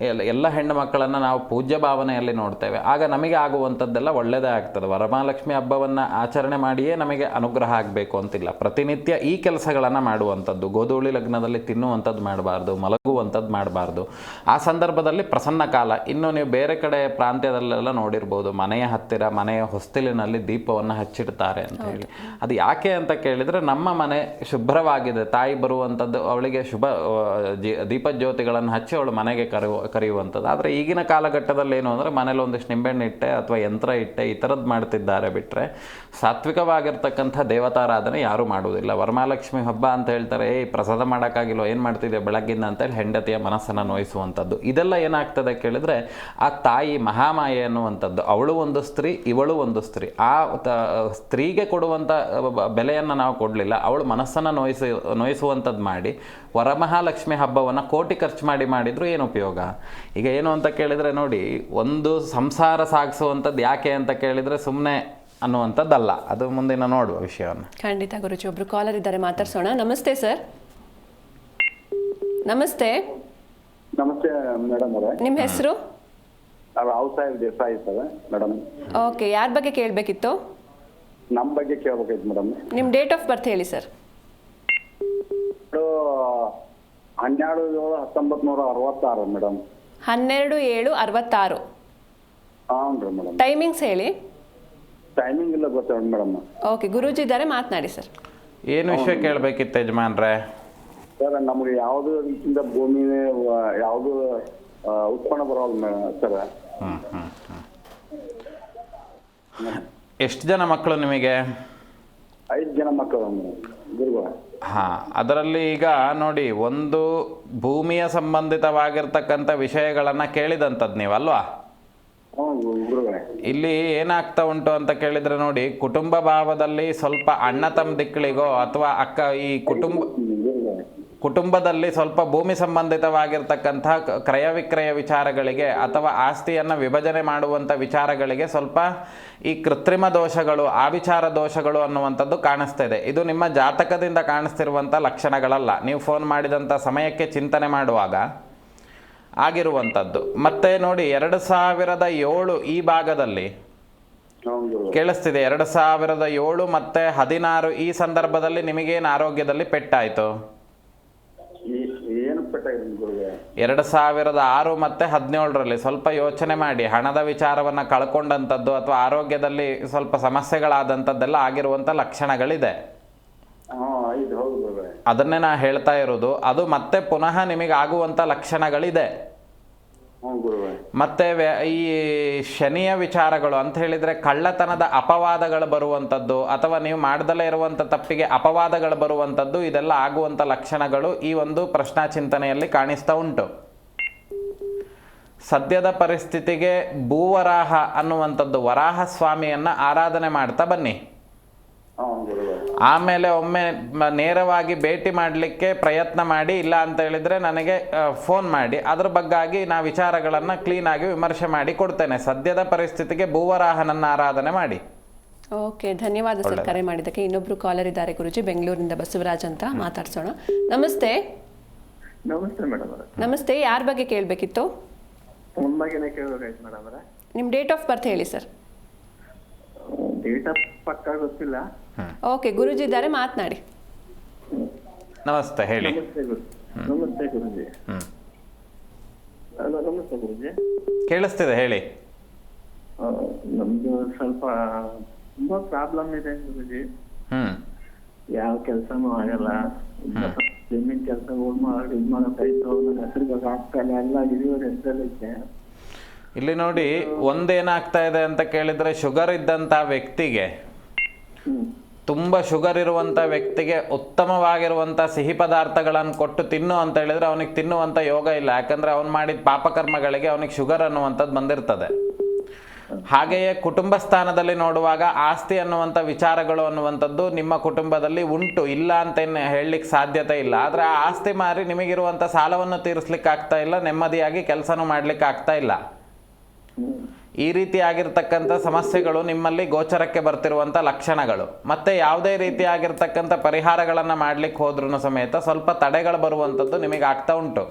Speaker 2: ಎಲ್ಲ- ಹೆಣ್ಣು ಮಕ್ಕಳನ್ನು ನಾವು ಪೂಜ್ಯ ಭಾವನೆಯಲ್ಲಿ ನೋಡ್ತೇವೆ, ಆಗ ನಮಗೆ ಆಗುವಂಥದ್ದೆಲ್ಲ ಒಳ್ಳೆಯದೇ ಆಗ್ತದೆ. ವರಮಹಾಲಕ್ಷ್ಮಿ ಹಬ್ಬವನ್ನು ಆಚರಣೆ ಮಾಡಿಯೇ ನಮಗೆ ಅನುಗ್ರಹ ಆಗಬೇಕು ಅಂತಿಲ್ಲ. ಪ್ರತಿನಿತ್ಯ ಈ ಕೆಲಸಗಳನ್ನು ಮಾಡುವಂಥದ್ದು, ಗೋಧೂಳಿ ಲಗ್ನದಲ್ಲಿ ತಿನ್ನುವಂಥದ್ದು ಮಾಡಬಾರ್ದು, ಮಲಗುವಂಥದ್ದು ಮಾಡಬಾರ್ದು. ಆ ಸಂದರ್ಭದಲ್ಲಿ ಪ್ರಸನ್ನ ಕಾಲ. ಇನ್ನು ನೀವು ಬೇರೆ ಕಡೆ ಪ್ರಾಂತ್ಯದಲ್ಲೆಲ್ಲ ನೋಡಿರ್ಬೋದು. ಮನೆಯ ಹತ್ತಿರ ಮನೆಯ ಹೊಸ್ತಿಲಿನಲ್ಲಿ ದೀಪವನ್ನು ಹಚ್ಚಿಡ್ತಾರೆ ಅಂತ ಹೇಳಿ. ಅದು ಯಾಕೆ ಅಂತ ಕೇಳಿದರೆ ನಮ್ಮ ಮನೆ ಶುಭ್ರವಾಗಿದೆ. ತಾಯಿ ಬರುವಂಥದ್ದು ಅವಳಿಗೆ ಶುಭ ದೀಪ ಜ್ಯೋತಿಗಳನ್ನು ದೀಪಜ್ಯೋತಿಗಳನ್ನು ಹಚ್ಚಿ ಅವಳು ಮನೆಗೆ ಕರೆಯುವ ಕರೆಯುವಂಥದ್ದು. ಆದರೆ ಈಗಿನ ಕಾಲಘಟ್ಟದಲ್ಲಿ ಏನು ಅಂದರೆ ಮನೇಲಿ ಒಂದಿಷ್ಟು ನಿಂಬೆಹಣ್ಣು ಇಟ್ಟೆ ಅಥವಾ ಯಂತ್ರ ಇಟ್ಟೆ ಈ ಥರದ್ದು ಮಾಡ್ತಿದ್ದಾರೆ ಬಿಟ್ಟರೆ ಸಾತ್ವಿಕವಾಗಿರ್ತಕ್ಕಂಥ ದೇವತಾರಾಧನೆ ಯಾರೂ ಮಾಡುವುದಿಲ್ಲ. ವರಮಹಾಲಕ್ಷ್ಮಿ ಹಬ್ಬ ಅಂತ ಹೇಳ್ತಾರೆ ಏಯ್ ಪ್ರಸಾದ ಮಾಡೋಕ್ಕಾಗಿಲ್ಲ ಏನು ಮಾಡ್ತಿದ್ದೆ ಬೆಳಗ್ಗಿಂದ? ಅಂತೇಳಿ ಹೆಂಡತಿಯ ಮನಸ್ಸನ್ನು ನೋಯಿಸುವಂಥದ್ದು. ಇದೆಲ್ಲ ಏನಾಗ್ತದೆ ಕೇಳಿದರೆ ಆ ತಾಯಿ ಮಹಾಮಾಯೆ ಅನ್ನುವಂಥದ್ದು, ಅವಳು ಒಂದು ಸ್ತ್ರೀ, ಇವಳು ಒಂದು ಸ್ತ್ರೀ. ಆ ಸ್ತ್ರೀಗೆ ಕೊಡುವಂಥ ಬೆಲೆಯನ್ನು ನಾವು ಕೊಡಲಿಲ್ಲ, ಅವಳು ಮನಸ್ಸನ್ನು ನೋಯಿಸಿ, ನೋಯಿಸುವಂಥದ್ದು ಮಾಡಿ, ವರಮಹಾಲಕ್ಷ್ಮಿ ಹಬ್ಬವನ್ನು ಕೋಟಿ ಖರ್ಚು ಮಾಡಿ ಮಾಡಿದ್ರು ಏನು ಉಪಯೋಗ? ಈಗ ಏನು ಅಂತ ಕೇಳಿದರೆ ನೋಡಿ, ಒಂದು ಸಂಸಾರ ಸಾಗಿಸುವಂಥದ್ದು ಯಾಕೆ ಅಂತ ಕೇಳಿದರೆ ಸುಮ್ಮನೆ ಅನ್ನುವಂಥದ್ದಲ್ಲ. ಅದು ಮುಂದಿನ ನೋಡುವ ವಿಷಯವನ್ನು.
Speaker 1: ಖಂಡಿತ ಗುರುಜಿ, ಒಬ್ರು ಕಾಲರ್ ಇದ್ದಾರೆ, ಮಾತಾಡ್ಸೋಣ. ನಮಸ್ತೆ ಸರ್. ನಮಸ್ತೆ.
Speaker 3: ನಮಸ್ತೆ ಮೇಡಮ್ ಅವರೇ.
Speaker 1: ನಿಮ್ಮ ಹೆಸರು?
Speaker 3: Rao Saheb Desai sir madam.
Speaker 1: Okay ಯಾರ ಬಗ್ಗೆ ಕೇಳಬೇಕಿತ್ತು?
Speaker 3: ನಮ್ಮ ಬಗ್ಗೆ ಕೇಳ್ಬೇಕಾಯ್ತು ಮೇಡಮ್.
Speaker 1: ನಿಮ್ಮ ಡೇಟ್ ಆಫ್ ಬರ್ತ್ ಹೇಳಿ ಸರ್.
Speaker 3: ಹನ್ನೆರಡು ಏಳು ಹತ್ತೊಂಬತ್ತು ನೂರ ಅರವತ್ತಾರು ಮೇಡಮ್.
Speaker 1: ಹನ್ನೆರಡು ಏಳು ಅರವತ್ತಾರು.
Speaker 3: ಹಾಂ ರೀ ಮೇಡಮ್.
Speaker 1: ಟೈಮಿಂಗ್ಸ್ ಹೇಳಿ.
Speaker 3: ಟೈಮಿಂಗ್ ಇಲ್ಲ ಗೊತ್ತೇಳಿ ಮೇಡಮ್.
Speaker 1: ಓಕೆ ಗುರೂಜಿ ಇದ್ದಾರೆ ಮಾತನಾಡಿ ಸರ್.
Speaker 2: ಏನು ವಿಷಯ ಕೇಳಬೇಕಿತ್ತು ಯಜಮಾನ್ರೆ?
Speaker 3: ಸರ್ ನಮ್ಗೆ ಯಾವುದೇ ರೀತಿಯಿಂದ ಭೂಮಿ ಯಾವುದು ಉತ್ಪನ್ನ ಬರೋಲ್ಲ ಸರ್.
Speaker 2: ಎಷ್ಟು ಜನ ಮಕ್ಕಳು ನಿಮಗೆ?
Speaker 3: ಐದು ಜನ ಮಕ್ಕಳು ಗುರುಗಳ.
Speaker 2: ಹಾಂ ಅದರಲ್ಲಿ ಈಗ ನೋಡಿ ಒಂದು ಭೂಮಿಯ ಸಂಬಂಧಿತವಾಗಿರ್ತಕ್ಕಂಥ ವಿಷಯಗಳನ್ನು ಕೇಳಿದಂಥದ್ದು ನೀವಲ್ವಾ
Speaker 3: ಅಲ್ವಾ?
Speaker 2: ಇಲ್ಲಿ ಏನಾಗ್ತಾ ಉಂಟು ಅಂತ ಕೇಳಿದ್ರೆ ನೋಡಿ ಕುಟುಂಬ ಭಾವದಲ್ಲಿ ಸ್ವಲ್ಪ ಅಣ್ಣ ತಮ್ಮ ದಿಕ್ಕಳಿಗೋ ಅಥವಾ ಅಕ್ಕ ಈ ಕುಟುಂಬ ಕುಟುಂಬದಲ್ಲಿ ಸ್ವಲ್ಪ ಭೂಮಿ ಸಂಬಂಧಿತವಾಗಿರ್ತಕ್ಕಂಥ ಕ್ರಯ ವಿಕ್ರಯ ವಿಚಾರಗಳಿಗೆ ಅಥವಾ ಆಸ್ತಿಯನ್ನು ವಿಭಜನೆ ಮಾಡುವಂಥ ವಿಚಾರಗಳಿಗೆ ಸ್ವಲ್ಪ ಈ ಕೃತ್ರಿಮ ದೋಷಗಳು, ಆವಿಚಾರ ದೋಷಗಳು ಅನ್ನುವಂಥದ್ದು ಕಾಣಿಸ್ತಾ ಇದೆ. ನಿಮ್ಮ ಜಾತಕದಿಂದ ಕಾಣಿಸ್ತಿರುವಂಥ ಲಕ್ಷಣಗಳಲ್ಲ. ನೀವು ಫೋನ್ ಮಾಡಿದಂಥ ಸಮಯಕ್ಕೆ ಚಿಂತನೆ ಮಾಡುವಾಗ ಆಗಿರುವಂಥದ್ದು. ಮತ್ತೆ ನೋಡಿ, ಎರಡು ಸಾವಿರದ ಏಳು ಈ ಭಾಗದಲ್ಲಿ ಕೇಳಿಸ್ತಿದೆ. ಎರಡು ಸಾವಿರದ ಏಳು ಮತ್ತು ಹದಿನಾರು ಈ ಸಂದರ್ಭದಲ್ಲಿ ನಿಮಗೇನು ಆರೋಗ್ಯದಲ್ಲಿ ಪೆಟ್ಟಾಯಿತು
Speaker 3: ಈ- ಏನು ಪೆಟ್ಟಾಗಿದೆ ಗುರುಗಳೇ
Speaker 2: ಎರಡು ಸಾವಿರದ ಆರು ಮತ್ತು ಹದಿನೇಳರಲ್ಲಿ ಸ್ವಲ್ಪ ಯೋಚನೆ ಮಾಡಿ ಹಣದ ವಿಚಾರವನ್ನು ಕಳ್ಕೊಂಡಂಥದ್ದು ಅಥವಾ ಆರೋಗ್ಯದಲ್ಲಿ ಸ್ವಲ್ಪ ಸಮಸ್ಯೆಗಳಾದಂಥದ್ದೆಲ್ಲ ಆಗಿರುವಂಥ ಲಕ್ಷಣಗಳಿದೆ. ಅದನ್ನೇ ನಾ ಹೇಳ್ತಾ ಇರೋದು ಅದು ಮತ್ತೆ ಪುನಃ ನಿಮಗೆ ಆಗುವಂಥ ಲಕ್ಷಣಗಳಿದೆ ಮತ್ತೆ ಈ ಶನಿಯ ವಿಚಾರಗಳು ಅಂತ ಹೇಳಿದರೆ ಕಳ್ಳತನದ ಅಪವಾದಗಳು ಬರುವಂಥದ್ದು ಅಥವಾ ನೀವು ಮಾಡ್ದಲೇ ಇರುವಂಥ ತಪ್ಪಿಗೆ ಅಪವಾದಗಳು ಬರುವಂಥದ್ದು ಇದೆಲ್ಲ ಆಗುವಂಥ ಲಕ್ಷಣಗಳು ಈ ಒಂದು ಪ್ರಶ್ನಾ ಚಿಂತನೆಯಲ್ಲಿ ಕಾಣಿಸ್ತಾ ಉಂಟು. ಸದ್ಯದ ಪರಿಸ್ಥಿತಿಗೆ ಭೂವರಾಹ ಅನ್ನುವಂಥದ್ದು ವರಾಹ ಸ್ವಾಮಿಯನ್ನು ಆರಾಧನೆ ಮಾಡ್ತಾ ಬನ್ನಿ. ಆಮೇಲೆ ಒಮ್ಮೆ ನೇರವಾಗಿ ಭೇಟಿ ಮಾಡಲಿಕ್ಕೆ ಪ್ರಯತ್ನ ಮಾಡಿ ಇಲ್ಲ ಅಂತ ಹೇಳಿದರೆ ನನಗೆ ಫೋನ್ ಮಾಡಿ. ಅದ್ರ ಬಗ್ಗಾಗಿ ನಾ ವಿಚಾರಗಳನ್ನು ಕ್ಲೀನಾಗಿ ವಿಮರ್ಶೆ ಮಾಡಿ ಕೊಡ್ತೇನೆ. ಸದ್ಯದ ಪರಿಸ್ಥಿತಿಗೆ ಭೂವರಾಹನನ್ನ ಆರಾಧನೆ ಮಾಡಿ.
Speaker 1: ಓಕೆ ಧನ್ಯವಾದ ಸರ್ ಕರೆ ಮಾಡಿದ್ದಕ್ಕೆ. ಇನ್ನೊಬ್ರು ಕಾಲರ್ ಇದ್ದಾರೆ ಗುರುಜಿ ಬೆಂಗಳೂರಿಂದ ಬಸವರಾಜ್ ಅಂತ ಮಾತಾಡ್ಸೋಣ. ನಮಸ್ತೆ.
Speaker 4: ನಮಸ್ತೆ ಮೇಡಮ್
Speaker 1: ನಮಸ್ತೆ ಯಾರ ಬಗ್ಗೆ ಕೇಳಬೇಕಿತ್ತು? ನಿಮ್ಮ ಡೇಟ್ ಆಫ್ ಬರ್ತ್ ಹೇಳಿ ಸರ್.
Speaker 4: ಡೇಟ್ ಆಫ್ ಪಕ್ಕ ಗೊತ್ತಿಲ್ಲ.
Speaker 1: ಓಕೆ ಗುರುಜಿ ಇದ್ದಾರೆ ಮಾತನಾಡಿ.
Speaker 2: ನಮಸ್ತೆ ಹೇಳಿ.
Speaker 4: ನಮಸ್ತೆ ಗುರು ನಮಸ್ತೆ ಗುರುಜಿ. ನಮಸ್ತೆ ಗುರುಜಿ.
Speaker 2: ಕೇಳಿಸ್ತಿದೆ ಹೇಳಿ.
Speaker 4: ನಮ್ದು ಸ್ವಲ್ಪ ತುಂಬಾ ಪ್ರಾಬ್ಲಮ್ ಇದೆ ಗುರುಜಿ.
Speaker 2: ಹ್ಮ್.
Speaker 4: ಯಾವ ಕೆಲಸನೂ ಆಗಲ್ಲ. ಜಮೀನ್ ಕೆಲಸ ಮಾಡಿ ಇದು ಮಾಡೋಕ್ಕಾಯ್ತು ನನ್ನ ಹೆಸರಿಗೆ ಎಲ್ಲ ಹೆಸರಲ್ಲಿದೆ
Speaker 2: ಇಲ್ಲಿ ನೋಡಿ ಒಂದೇನಾಗ್ತಾ ಇದೆ ಅಂತ ಕೇಳಿದ್ರೆ ಶುಗರ್ ಇದ್ದಂತ ವ್ಯಕ್ತಿಗೆ
Speaker 4: ಹ್ಮ್.
Speaker 2: ತುಂಬ ಶುಗರ್ ಇರುವಂಥ ವ್ಯಕ್ತಿಗೆ ಉತ್ತಮವಾಗಿರುವಂಥ ಸಿಹಿ ಪದಾರ್ಥಗಳನ್ನು ಕೊಟ್ಟು ತಿನ್ನು ಅಂತ ಹೇಳಿದರೆ ಅವನಿಗೆ ತಿನ್ನುವಂಥ ಯೋಗ ಇಲ್ಲ. ಯಾಕಂದರೆ ಅವನು ಮಾಡಿದ ಪಾಪಕರ್ಮಗಳಿಗೆ ಅವನಿಗೆ ಶುಗರ್ ಅನ್ನುವಂಥದ್ದು ಬಂದಿರ್ತದೆ. ಹಾಗೆಯೇ ಕುಟುಂಬ ಸ್ಥಾನದಲ್ಲಿ ನೋಡುವಾಗ ಆಸ್ತಿ ಅನ್ನುವಂಥ ವಿಚಾರಗಳು ಅನ್ನುವಂಥದ್ದು ನಿಮ್ಮ ಕುಟುಂಬದಲ್ಲಿ ಉಂಟು. ಇಲ್ಲ ಅಂತ ಹೇಳಲಿಕ್ಕೆ ಸಾಧ್ಯತೆ ಇಲ್ಲ. ಆದರೆ ಆ ಆಸ್ತಿ ಮಾರಿ ನಿಮಗಿರುವಂಥ ಸಾಲವನ್ನು ತೀರಿಸ್ಲಿಕ್ಕೆ ಆಗ್ತಾ ಇಲ್ಲ. ನೆಮ್ಮದಿಯಾಗಿ ಕೆಲಸನೂ ಮಾಡ್ಲಿಕ್ಕೆ ಆಗ್ತಾ ಇಲ್ಲ. ಈ ರೀತಿಯಾಗಿರ್ತಕ್ಕಂಥ ಸಮಸ್ಯೆಗಳು ನಿಮ್ಮಲ್ಲಿ ಗೋಚರಕ್ಕೆ ಬರ್ತಿರುವಂಥ ಲಕ್ಷಣಗಳು. ಮತ್ತು ಯಾವುದೇ ರೀತಿಯಾಗಿರ್ತಕ್ಕಂಥ ಪರಿಹಾರಗಳನ್ನು ಮಾಡ್ಲಿಕ್ಕೆ ಹೋದ್ರೂ ಸಮೇತ ಸ್ವಲ್ಪ ತಡೆಗಳು ಬರುವಂಥದ್ದು ನಿಮಗೆ ಆಗ್ತಾ ಉಂಟು.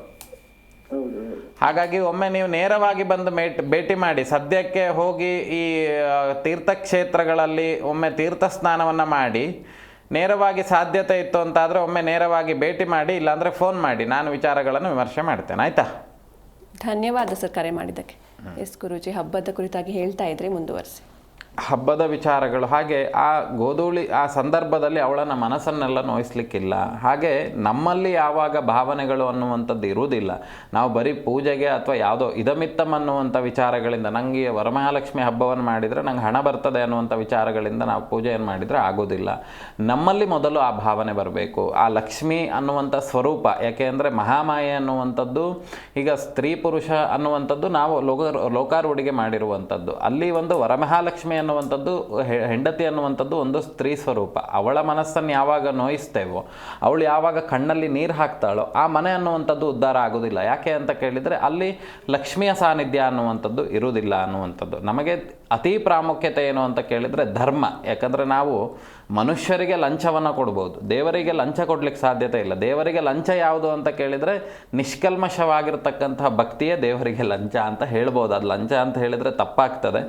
Speaker 2: ಹಾಗಾಗಿ ಒಮ್ಮೆ ನೀವು ನೇರವಾಗಿ ಬಂದು ಮೇಟ್, ಭೇಟಿ ಮಾಡಿ, ಸದ್ಯಕ್ಕೆ ಹೋಗಿ ಈ ತೀರ್ಥಕ್ಷೇತ್ರಗಳಲ್ಲಿ ಒಮ್ಮೆ ತೀರ್ಥ ಸ್ನಾನವನ್ನು ಮಾಡಿ, ನೇರವಾಗಿ ಸಾಧ್ಯತೆ ಇತ್ತು ಅಂತಾದರೆ ಒಮ್ಮೆ ನೇರವಾಗಿ ಭೇಟಿ ಮಾಡಿ, ಇಲ್ಲಾಂದರೆ ಫೋನ್ ಮಾಡಿ, ನಾನು ವಿಚಾರಗಳನ್ನು ವಿಮರ್ಶೆ ಮಾಡ್ತೇನೆ, ಆಯಿತಾ?
Speaker 1: ಧನ್ಯವಾದ ಸರ್ ಕರೆ ಮಾಡಿದ್ದಕ್ಕೆ. ಎಸ್ ಗುರುಜಿ ಹಬ್ಬದ ಕುರಿತಾಗಿ ಹೇಳ್ತಾ ಇದ್ರೆ ಮುಂದುವರಿಸಿ.
Speaker 2: ಹಬ್ಬದ ವಿಚಾರಗಳು, ಹಾಗೆ ಆ ಗೋಧೂಳಿ, ಆ ಸಂದರ್ಭದಲ್ಲಿ ಅವಳನ್ನ ಮನಸ್ಸನ್ನೆಲ್ಲ ನೋಯಿಸ್ಲಿಕ್ಕಿಲ್ಲ. ಹಾಗೆ ನಮ್ಮಲ್ಲಿ ಯಾವಾಗ ಭಾವನೆಗಳು ಅನ್ನುವಂಥದ್ದು ಇರುವುದಿಲ್ಲ. ನಾವು ಬರೀ ಪೂಜೆಗೆ ಅಥವಾ ಯಾವುದೋ ಇದಮಿತ್ತಮ್ ಅನ್ನುವಂಥ ವಿಚಾರಗಳಿಂದ ನನಗೆ ವರಮಹಾಲಕ್ಷ್ಮಿ ಹಬ್ಬವನ್ನು ಮಾಡಿದರೆ ನಂಗೆ ಹಣ ಬರ್ತದೆ ಅನ್ನುವಂಥ ವಿಚಾರಗಳಿಂದ ನಾವು ಪೂಜೆಯನ್ನು ಮಾಡಿದರೆ ಆಗೋದಿಲ್ಲ. ನಮ್ಮಲ್ಲಿ ಮೊದಲು ಆ ಭಾವನೆ ಬರಬೇಕು. ಆ ಲಕ್ಷ್ಮಿ ಅನ್ನುವಂಥ ಸ್ವರೂಪ, ಯಾಕೆ ಅಂದರೆ ಮಹಾಮಾಯೆ ಅನ್ನುವಂಥದ್ದು, ಈಗ ಸ್ತ್ರೀ ಪುರುಷ ಅನ್ನುವಂಥದ್ದು ನಾವು ಲೋಕ, ಲೋಕಾರೂಢಿಗೆ ಮಾಡಿರುವಂಥದ್ದು. ಅಲ್ಲಿ ಒಂದು ವರಮಹಾಲಕ್ಷ್ಮಿ ಅನ್ನುವಂಥದ್ದು ಹೆಂಡತಿ ಅನ್ನುವಂಥದ್ದು ಒಂದು ಸ್ತ್ರೀ ಸ್ವರೂಪ. ಅವಳ ಮನಸ್ಸನ್ನು ಯಾವಾಗ ನೋಯಿಸ್ತೇವೋ, ಅವಳು ಯಾವಾಗ ಕಣ್ಣಲ್ಲಿ ನೀರು ಹಾಕ್ತಾಳೋ, ಆ ಮನೆ ಅನ್ನುವಂಥದ್ದು ಉದ್ಧಾರ ಆಗೋದಿಲ್ಲ. ಯಾಕೆ ಅಂತ ಕೇಳಿದರೆ, ಅಲ್ಲಿ ಲಕ್ಷ್ಮಿಯ ಸಾನ್ನಿಧ್ಯ ಅನ್ನುವಂಥದ್ದು ಇರುವುದಿಲ್ಲ ಅನ್ನುವಂಥದ್ದು. ನಮಗೆ ಅತಿ ಪ್ರಾಮುಖ್ಯತೆ ಏನು ಅಂತ ಕೇಳಿದರೆ ಧರ್ಮ. ಯಾಕಂದರೆ ನಾವು ಮನುಷ್ಯರಿಗೆ ಲಂಚವನ್ನು ಕೊಡ್ಬೋದು. ದೇವರಿಗೆ ಲಂಚ ಕೊಡ್ಲಿಕ್ಕೆ ಸಾಧ್ಯತೆ ಇಲ್ಲ. ದೇವರಿಗೆ ಲಂಚ ಯಾವುದು ಅಂತ ಕೇಳಿದರೆ ನಿಷ್ಕಲ್ಮಶವಾಗಿರ್ತಕ್ಕಂತಹ ಭಕ್ತಿಯೇ ದೇವರಿಗೆ ಲಂಚ ಅಂತ ಹೇಳ್ಬೋದು. ಅದು ಲಂಚ ಅಂತ ಹೇಳಿದರೆ ತಪ್ಪಾಗ್ತದೆ.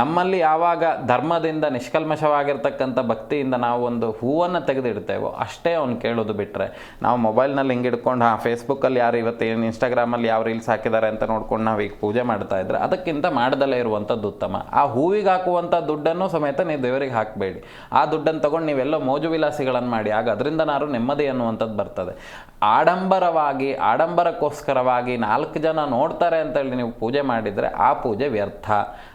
Speaker 2: ನಮ್ಮಲ್ಲಿ ಯಾವಾಗ ಧರ್ಮದಿಂದ ನಿಷ್ಕಲ್ಮಶವಾಗಿರ್ತಕ್ಕಂಥ ಭಕ್ತಿಯಿಂದ ನಾವು ಒಂದು ಹೂವನ್ನು ತೆಗೆದಿಡ್ತೇವೋ ಅಷ್ಟೇ ಅವ್ನು ಕೇಳೋದು ಬಿಟ್ಟರೆ ನಾವು ಮೊಬೈಲ್ನಲ್ಲಿ ಹಿಂಗೆ ಹಿಡ್ಕೊಂಡು, ಹಾಂ ಫೇಸ್ಬುಕ್ಕಲ್ಲಿ ಯಾರು ಇವತ್ತೇನು ಇನ್ಸ್ಟಾಗ್ರಾಮಲ್ಲಿ ಯಾವ ರೀಲ್ಸ್ ಹಾಕಿದ್ದಾರೆ ಅಂತ ನೋಡ್ಕೊಂಡು ನಾವು ಈಗ ಪೂಜೆ ಮಾಡ್ತಾ ಇದ್ರೆ ಅದಕ್ಕಿಂತ ಮಾಡದಲ್ಲೇ ಇರುವಂಥದ್ದು ಉತ್ತಮ. ಆ ಹೂವಿಗೆ ಹಾಕುವಂಥ ದುಡ್ಡನ್ನು ಸಮೇತ ನೀವು ದೇವರಿಗೆ ಹಾಕಬೇಡಿ. ಆ ದುಡ್ಡನ್ನು ತಗೊಂಡು ನೀವೆಲ್ಲ ಮೋಜು ವಿಲಾಸಿಗಳನ್ನು ಮಾಡಿ, ಆಗ ಅದರಿಂದ ನಾರು ನೆಮ್ಮದಿ ಅನ್ನುವಂಥದ್ದು ಬರ್ತದೆ. ಆಡಂಬರವಾಗಿ, ಆಡಂಬರಕ್ಕೋಸ್ಕರವಾಗಿ ನಾಲ್ಕು ಜನ ನೋಡ್ತಾರೆ ಅಂತೇಳಿ ನೀವು ಪೂಜೆ ಮಾಡಿದರೆ ಆ ಪೂಜೆ ವ್ಯರ್ಥ.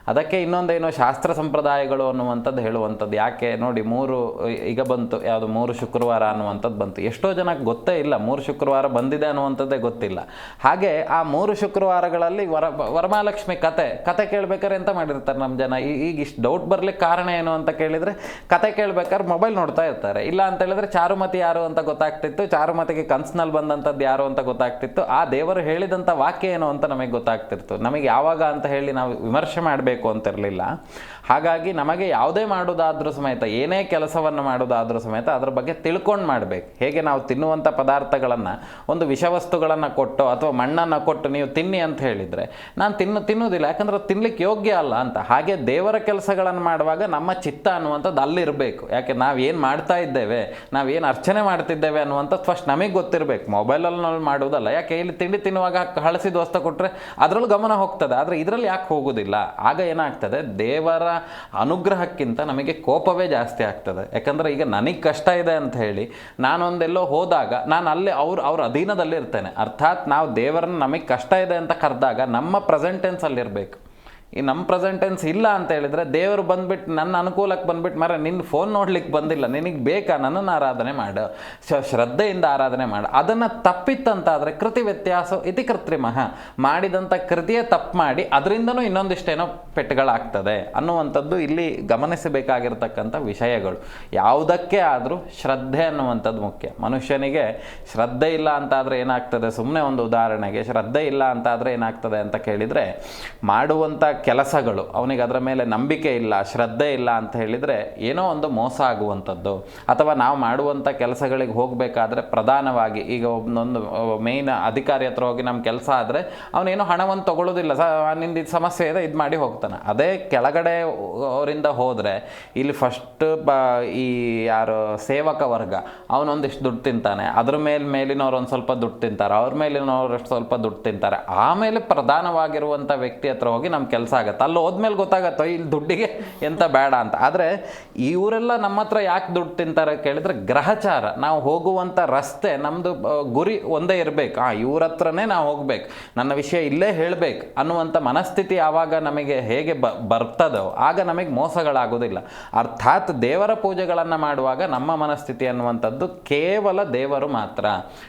Speaker 2: ಅದಕ್ಕೆ ಇನ್ನೊಂದೇನು ಶಾಸ್ತ್ರ ಸಂಪ್ರದಾಯಗಳು ಅನ್ನುವಂಥದ್ದು ಹೇಳುವಂಥದ್ದು. ಯಾಕೆ ನೋಡಿ, ಮೂರು, ಈಗ ಬಂತು, ಯಾವುದು ಮೂರು ಶುಕ್ರವಾರ ಅನ್ನುವಂಥದ್ದು ಬಂತು. ಎಷ್ಟೋ ಜನಕ್ಕೆ ಗೊತ್ತೇ ಇಲ್ಲ, ಮೂರು ಶುಕ್ರವಾರ ಬಂದಿದೆ ಅನ್ನುವಂಥದ್ದೇ ಗೊತ್ತಿಲ್ಲ. ಹಾಗೆ ಆ ಮೂರು ಶುಕ್ರವಾರಗಳಲ್ಲಿ ವರ, ವರಮಹಾಲಕ್ಷ್ಮಿ ಕತೆ ಕತೆ ಕೇಳಬೇಕಾದ್ರೆ ಎಂತ ಮಾಡಿರ್ತಾರೆ ನಮ್ಮ ಜನ? ಈಗ ಇಷ್ಟು ಡೌಟ್ ಬರಲಿಕ್ಕೆ ಕಾರಣ ಏನು ಅಂತ ಕೇಳಿದರೆ, ಕತೆ ಕೇಳಬೇಕಾದ್ರೆ ಮೊಬೈಲ್ ನೋಡ್ತಾ ಇರ್ತಾರೆ. ಇಲ್ಲ ಅಂತ ಹೇಳಿದ್ರೆ ಚಾರುಮತಿ ಯಾರು ಅಂತ ಗೊತ್ತಾಗ್ತಿತ್ತು, ಚಾರುಮತಿಗೆ ಕನ್ಸ್ನಲ್ಲಿ ಬಂದಂಥದ್ದು ಯಾರು ಅಂತ ಗೊತ್ತಾಗ್ತಿತ್ತು. ಆ ದೇವರು ಹೇಳಿದಂಥ ವಾಕ್ಯ ಏನು ಅಂತ ನಮಗೆ ಗೊತ್ತಾಗ್ತಿತ್ತು ನಮಗೆ ಯಾವಾಗ ಅಂತ ಹೇಳಿ ನಾವು ವಿಮರ್ಶೆ ಮಾಡಬೇಕು ಅಂತಿರಲಿಲ್ಲ ಹಾಗಾಗಿ ನಮಗೆ ಯಾವುದೇ ಮಾಡೋದಾದ್ರೂ ಸಮೇತ, ಏನೇ ಕೆಲಸವನ್ನು ಮಾಡೋದಾದರೂ ಸಮೇತ ಅದರ ಬಗ್ಗೆ ತಿಳ್ಕೊಂಡು ಮಾಡಬೇಕು. ಹೇಗೆ ನಾವು ತಿನ್ನುವಂಥ ಪದಾರ್ಥಗಳನ್ನು, ಒಂದು ವಿಷವಸ್ತುಗಳನ್ನು ಕೊಟ್ಟು ಅಥವಾ ಮಣ್ಣನ್ನು ಕೊಟ್ಟು ನೀವು ತಿನ್ನಿ ಅಂತ ಹೇಳಿದರೆ, ನಾನು ತಿನ್ನು, ತಿನ್ನುವುದಿಲ್ಲ, ಯಾಕಂದ್ರೆ ತಿನ್ನಲಿಕ್ಕೆ ಯೋಗ್ಯ ಅಲ್ಲ ಅಂತ. ಹಾಗೆ ದೇವರ ಕೆಲಸಗಳನ್ನು ಮಾಡುವಾಗ ನಮ್ಮ ಚಿತ್ತ ಅನ್ನುವಂಥದ್ದು ಅಲ್ಲಿರಬೇಕು. ಯಾಕೆ ನಾವು ಏನು ಮಾಡ್ತಾ ಇದ್ದೇವೆ ನಾವೇನು ಅರ್ಚನೆ ಮಾಡ್ತಿದ್ದೇವೆ ಅನ್ನುವಂಥದ್ದು ಫಸ್ಟ್ ನಮಗೆ ಗೊತ್ತಿರಬೇಕು. ಮೊಬೈಲಲ್ಲಿ ನಾವು ಮಾಡೋದಲ್ಲ ಯಾಕೆ ಇಲ್ಲಿ ತಿಂಡಿ ತಿನ್ನುವಾಗ ಹಳಸಿದ ವಸ್ತು ಕೊಟ್ಟರೆ ಅದರಲ್ಲೂ ಗಮನ ಹೋಗ್ತದೆ, ಆದರೆ ಇದರಲ್ಲಿ ಯಾಕೆ ಹೋಗೋದಿಲ್ಲ? ಆಗ ಏನಾಗ್ತದೆ, ದೇವರ ಅನುಗ್ರಹಕ್ಕಿಂತ ನಮಗೆ ಕೋಪವೇ ಜಾಸ್ತಿ ಆಗ್ತದೆ. ಯಾಕಂದರೆ ಈಗ ನನಗೆ ಕಷ್ಟ ಇದೆ ಅಂತ ಹೇಳಿ ನಾನೊಂದೆಲ್ಲೋ ಹೋದಾಗ ನಾನು ಅಲ್ಲೇ ಅವ್ರ ಅವ್ರ ಅಧೀನದಲ್ಲಿರ್ತೇನೆ. ಅರ್ಥಾತ್ ನಾವು ದೇವರನ್ನ ನಮಗೆ ಕಷ್ಟ ಇದೆ ಅಂತ ಕರೆದಾಗ ನಮ್ಮ ಪ್ರೆಸೆಂಟೆನ್ಸಲ್ಲಿ ಇರಬೇಕು ಈ ನಮ್ಮ ಪ್ರೆಸೆಂಟೆನ್ಸ್ ಇಲ್ಲ ಅಂತ ಹೇಳಿದರೆ ದೇವರು ಬಂದ್ಬಿಟ್ಟು ನನ್ನ ಅನುಕೂಲಕ್ಕೆ ಬಂದ್ಬಿಟ್ಟು ಮರ ನಿನ್ನ ಫೋನ್ ನೋಡ್ಲಿಕ್ಕೆ ಬಂದಿಲ್ಲ, ನಿನಗೆ ಬೇಕಾ? ನನ್ನನ್ನು ಆರಾಧನೆ ಮಾಡು. ಶ್ರದ್ಧೆಯಿಂದ ಆರಾಧನೆ ಮಾಡು. ಅದನ್ನು ತಪ್ಪಿತ್ತಂತಾದರೆ ಕೃತಿ ವ್ಯತ್ಯಾಸ ಇತಿ ಕೃತ್ರಿಮಃ. ಮಾಡಿದಂಥ ಕೃತಿಯೇ ತಪ್ಪು ಮಾಡಿ ಅದರಿಂದನೂ ಇನ್ನೊಂದಿಷ್ಟೇನೋ ಪೆಟ್ಟುಗಳಾಗ್ತದೆ ಅನ್ನುವಂಥದ್ದು ಇಲ್ಲಿ ಗಮನಿಸಬೇಕಾಗಿರ್ತಕ್ಕಂಥ ವಿಷಯಗಳು. ಯಾವುದಕ್ಕೆ ಆದರೂ ಶ್ರದ್ಧೆ ಅನ್ನುವಂಥದ್ದು ಮುಖ್ಯ. ಮನುಷ್ಯನಿಗೆ ಶ್ರದ್ಧೆ ಇಲ್ಲ ಅಂತಾದರೆ ಏನಾಗ್ತದೆ? ಸುಮ್ಮನೆ ಒಂದು ಉದಾಹರಣೆಗೆ, ಶ್ರದ್ಧೆ ಇಲ್ಲ ಅಂತಾದರೆ ಏನಾಗ್ತದೆ ಅಂತ ಕೇಳಿದರೆ ಮಾಡುವಂಥ ಕೆಲಸಗಳು, ಅವನಿಗೆ ಅದರ ಮೇಲೆ ನಂಬಿಕೆ ಇಲ್ಲ, ಶ್ರದ್ಧೆ ಇಲ್ಲ ಅಂತ ಹೇಳಿದರೆ ಏನೋ ಒಂದು ಮೋಸ ಆಗುವಂಥದ್ದು. ಅಥವಾ ನಾವು ಮಾಡುವಂಥ ಕೆಲಸಗಳಿಗೆ ಹೋಗಬೇಕಾದ್ರೆ ಪ್ರಧಾನವಾಗಿ ಈಗ ಒಂದೊಂದು ಮೇಯ್ನ್ ಅಧಿಕಾರಿ ಹತ್ರ ಹೋಗಿ ನಮ್ಮ ಕೆಲಸ ಆದರೆ ಅವನೇನು ಹಣವನ್ನು ತಗೊಳ್ಳೋದಿಲ್ಲ ಸ, ನಿಂದ ಇದು ಸಮಸ್ಯೆ ಇದೆ, ಇದು ಮಾಡಿ ಹೋಗ್ತಾನೆ. ಅದೇ ಕೆಳಗಡೆ ಅವರಿಂದ ಹೋದರೆ ಇಲ್ಲಿ ಫಸ್ಟ್ ಬ, ಈ ಯಾರು ಸೇವಕ ವರ್ಗ, ಅವನೊಂದಿಷ್ಟು ದುಡ್ಡು ತಿಂತಾನೆ. ಅದ್ರ ಮೇಲೆ ಮೇಲಿನವ್ರು ಒಂದು ಸ್ವಲ್ಪ ದುಡ್ಡು ತಿಂತಾರೆ, ಅವ್ರ ಮೇಲಿನವ್ರು ಸ್ವಲ್ಪ ದುಡ್ಡು ತಿಂತಾರೆ. ಆಮೇಲೆ ಪ್ರಧಾನವಾಗಿರುವಂಥ ವ್ಯಕ್ತಿ ಹತ್ರ ಹೋಗಿ ನಮ್ಮ ಕೆಲಸ ಆಗುತ್ತೆ. ಅಲ್ಲಿ ಹೋದ್ಮೇಲೆ ಗೊತ್ತಾಗತ್ತೋ, ಇಲ್ಲಿ ದುಡ್ಡಿಗೆ ಎಂತ ಬೇಡ ಅಂತ. ಆದರೆ ಇವರೆಲ್ಲ ನಮ್ಮ ಹತ್ರ ಯಾಕೆ ದುಡ್ಡು ತಿಂತಾರೆ ಕೇಳಿದ್ರೆ ಗ್ರಹಚಾರ. ನಾವು ಹೋಗುವಂಥ ರಸ್ತೆ ನಮ್ಮದು ಗುರಿ ಒಂದೇ ಇರಬೇಕು. ಹಾಂ ಇವ್ರ ಹತ್ರನೇ ನಾವು ಹೋಗ್ಬೇಕು. ನನ್ನ ವಿಷಯ ಇಲ್ಲೇ ಹೇಳಬೇಕು ಅನ್ನುವಂಥ ಮನಸ್ಥಿತಿ ಯಾವಾಗ ನಮಗೆ ಹೇಗೆ ಬ, ಬರ್ತದೋ, ಆಗ ನಮಗೆ ಮೋಸಗಳಾಗೋದಿಲ್ಲ. ಅರ್ಥಾತ್ ದೇವರ ಪೂಜೆಗಳನ್ನು ಮಾಡುವಾಗ ನಮ್ಮ ಮನಸ್ಥಿತಿ ಅನ್ನುವಂಥದ್ದು ಕೇವಲ ದೇವರು ಮಾತ್ರ.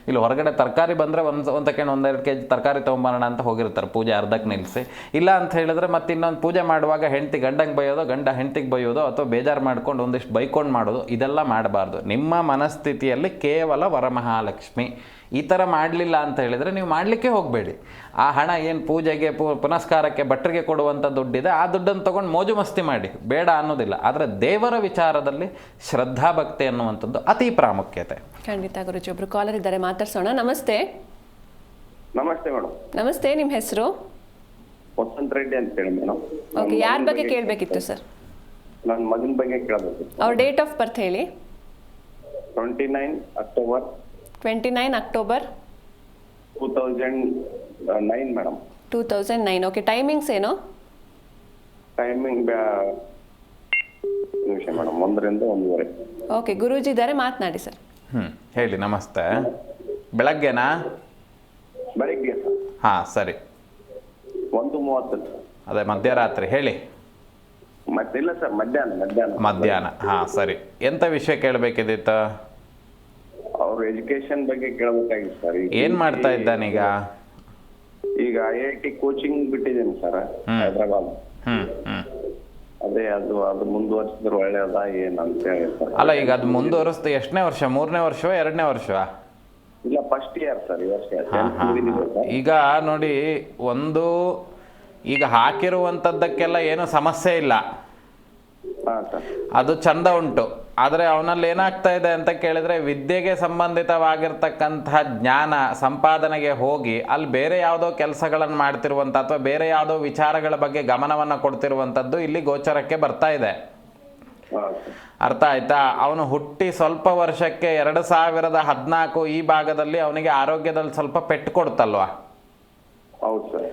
Speaker 2: ಇಲ್ಲಿ ಹೊರಗಡೆ ತರಕಾರಿ ಬಂದರೆ ಒಂದು ಒಂದಕ್ಕೆ ಒಂದೆರಡು ಕೆ ಜಿ ತರಕಾರಿ ತೊಗೊಂಬರೋಣ ಅಂತ ಹೋಗಿರ್ತಾರೆ. ಪೂಜೆ ಅರ್ಧಕ್ಕೆ ನಿಲ್ಲಿಸಿ ಇಲ್ಲ ಅಂತ ಹೇಳಿದ್ರೆ ಮತ್ತೆ ಇನ್ನೊಂದು ಪೂಜೆ ಮಾಡುವಾಗ ಹೆಂಡತಿ ಗಂಡಂಗೆ ಬೈಯೋದು ಗಂಡ ಹೆಂಡತಿಗೆ ಬೈಯೋದು ಅಥವಾ ಬೇಜಾರು ಮಾಡ್ಕೊಂಡು ಒಂದಿಷ್ಟು ಬೈಕೊಂಡು ಮಾಡೋದು ಇದೆಲ್ಲ ಮಾಡಬಾರ್ದು. ನಿಮ್ಮ ಮನಸ್ಥಿತಿಯಲ್ಲಿ ಕೇವಲ ವರಮಹಾಲಕ್ಷ್ಮಿ. ಈ ಥರ ಮಾಡಲಿಲ್ಲ ಅಂತ ಹೇಳಿದರೆ ನೀವು ಮಾಡಲಿಕ್ಕೆ ಹೋಗಬೇಡಿ. ಆ ಹಣ ಏನು ಪೂಜೆಗೆ ಪು ಪುನಸ್ಕಾರಕ್ಕೆ ಭಟ್ರಿಗೆ ಕೊಡುವಂಥ ದುಡ್ಡಿದೆ ಆ ದುಡ್ಡನ್ನು ತೊಗೊಂಡು ಮೋಜು ಮಸ್ತಿ ಮಾಡಿ. ಬೇಡ ಅನ್ನೋದಿಲ್ಲ. ಆದರೆ ದೇವರ ವಿಚಾರದಲ್ಲಿ ಶ್ರದ್ಧಾಭಕ್ತಿ ಅನ್ನುವಂಥದ್ದು ಅತಿ ಪ್ರಾಮುಖ್ಯತೆ.
Speaker 1: ಖಂಡಿತ ಗುರುಜಿ ಒಬ್ರು ಕಾಲರ್ ಇದ್ದಾರೆ ಮಾತಾಡ್ಸೋಣ. ನಮಸ್ತೆ.
Speaker 3: ನಮಸ್ತೆ ಮೇಡಮ್.
Speaker 1: ನಮಸ್ತೆ ನಿಮ್ಮ ಹೆಸರು?
Speaker 3: ವಸಂತ್ ರೆಡ್ಡಿ ಅಂತ ಹೇಳಿ ಮೇಡಮ್
Speaker 1: ಓಕೆ ಯಾರ ಬಗ್ಗೆ ಕೇಳಬೇಕಿತ್ತು ಸರ್
Speaker 3: ನನ್ನ ಮಗನ ಬಗ್ಗೆ ಕೇಳಬೇಕು
Speaker 1: ಅವ್ರ ಡೇಟ್ ಆಫ್ ಬರ್ತ್ ಹೇಳಿ?
Speaker 3: Twenty nine October
Speaker 1: twenty nine October
Speaker 3: two thousand nine madam
Speaker 1: two thousand nine okay timings ಏನು
Speaker 3: ಟೈಮಿಂಗ್ ನಿಮಿಷ ಮೇಡಮ್ ಒಂದರಿಂದ ಒಂದೂವರೆ.
Speaker 1: ಓಕೆ ಗುರೂಜಿ ಇದ್ದಾರೆ ಮಾತನಾಡಿ ಸರ್
Speaker 2: ಹ್ಞೂ ಹೇಳಿ ನಮಸ್ತೆ. ಬೆಳಗ್ಗೆನಾ?
Speaker 3: ಬೆಳಿಗ್ಗೆ ಸರ್
Speaker 2: ಹಾಂ ಸರಿ.
Speaker 3: ಒಂದು ಮೂವತ್ತು
Speaker 2: ಅದೇ ಮಧ್ಯರಾತ್ರಿ ಹೇಳಿ.
Speaker 3: ಮತ್ತೆ ಇಲ್ಲ ಸರ್ ಮಧ್ಯಾಹ್ನ ಮಧ್ಯಾಹ್ನ.
Speaker 2: ಮಧ್ಯಾಹ್ನ ಹಾಂ ಸರಿ. ಎಂಥ ವಿಷಯ ಕೇಳಬೇಕಿದ್ದಿತ್ತು
Speaker 3: ಅವ್ರ ಎಜುಕೇಶನ್ ಬಗ್ಗೆ ಕೇಳಬೇಕಾಗಿತ್ತು ಸರ್.
Speaker 2: ಏನ್ ಮಾಡ್ತಾ ಇದ್ದಾನೀಗ?
Speaker 3: ಈಗ ಐ ಐ ಟಿ ಕೋಚಿಂಗ್ ಬಿಟ್ಟಿದ್ದೀನಿ ಸರ್
Speaker 2: ಹ್ಮ್.
Speaker 3: ಹೈದ್ರಾಬಾದ್.
Speaker 2: ಹ್ಞೂ ಹ್ಞೂ
Speaker 3: ಅದೇ ಅದು ಅದು ಮುಂದುವರ್ಸಿದ್ರೆ ಒಳ್ಳೇದ ಏನಂತ ಹೇಳಿ ಸರ್.
Speaker 2: ಅಲ್ಲ ಈಗ ಅದು ಮುಂದುವರಿಸ್ತು ಎಷ್ಟನೇ ವರ್ಷ? ಮೂರನೇ ವರ್ಷವ ಎರಡನೇ ವರ್ಷವಾ?
Speaker 3: ಇಲ್ಲ ಫಸ್ಟ್ ಇಯರ್ ಸರ್ ಈ ವರ್ಷ. tenth ಮುಗಿದಿದೆ ಸರ್
Speaker 2: ಈಗ ನೋಡಿ ಒಂದು ಈಗ ಹಾಕಿರುವಂತದ್ದಕ್ಕೆಲ್ಲ ಏನು ಸಮಸ್ಯೆ ಇಲ್ಲ.
Speaker 3: ಹಾ ಸರ್
Speaker 2: ಅದು ಚಂದ ಉಂಟು. ಆದರೆ ಅವನಲ್ಲಿ ಏನಾಗ್ತಾ ಇದೆ ಅಂತ ಕೇಳಿದ್ರೆ ವಿದ್ಯೆಗೆ ಸಂಬಂಧಿತವಾಗಿರ್ತಕ್ಕಂತಹ ಜ್ಞಾನ ಸಂಪಾದನೆಗೆ ಹೋಗಿ ಅಲ್ಲಿ ಬೇರೆ ಯಾವುದೋ ಕೆಲಸಗಳನ್ನು ಮಾಡ್ತಿರುವಂಥ ಅಥವಾ ಬೇರೆ ಯಾವುದೋ ವಿಚಾರಗಳ ಬಗ್ಗೆ ಗಮನವನ್ನು ಕೊಡ್ತಿರುವಂಥದ್ದು ಇಲ್ಲಿ ಗೋಚರಕ್ಕೆ ಬರ್ತಾ ಇದೆ. ಅರ್ಥ ಆಯ್ತಾ ಅವನು ಹುಟ್ಟಿ ಸ್ವಲ್ಪ ವರ್ಷಕ್ಕೆ ಎರಡು ಸಾವಿರದ ಹದಿನಾಲ್ಕು ಈ ಭಾಗದಲ್ಲಿ ಅವನಿಗೆ ಆರೋಗ್ಯದಲ್ಲಿ ಸ್ವಲ್ಪ ಪೆಟ್ಟು ಕೊಡ್ತಲ್ವಾ
Speaker 3: ಹೌದು ಸರ್.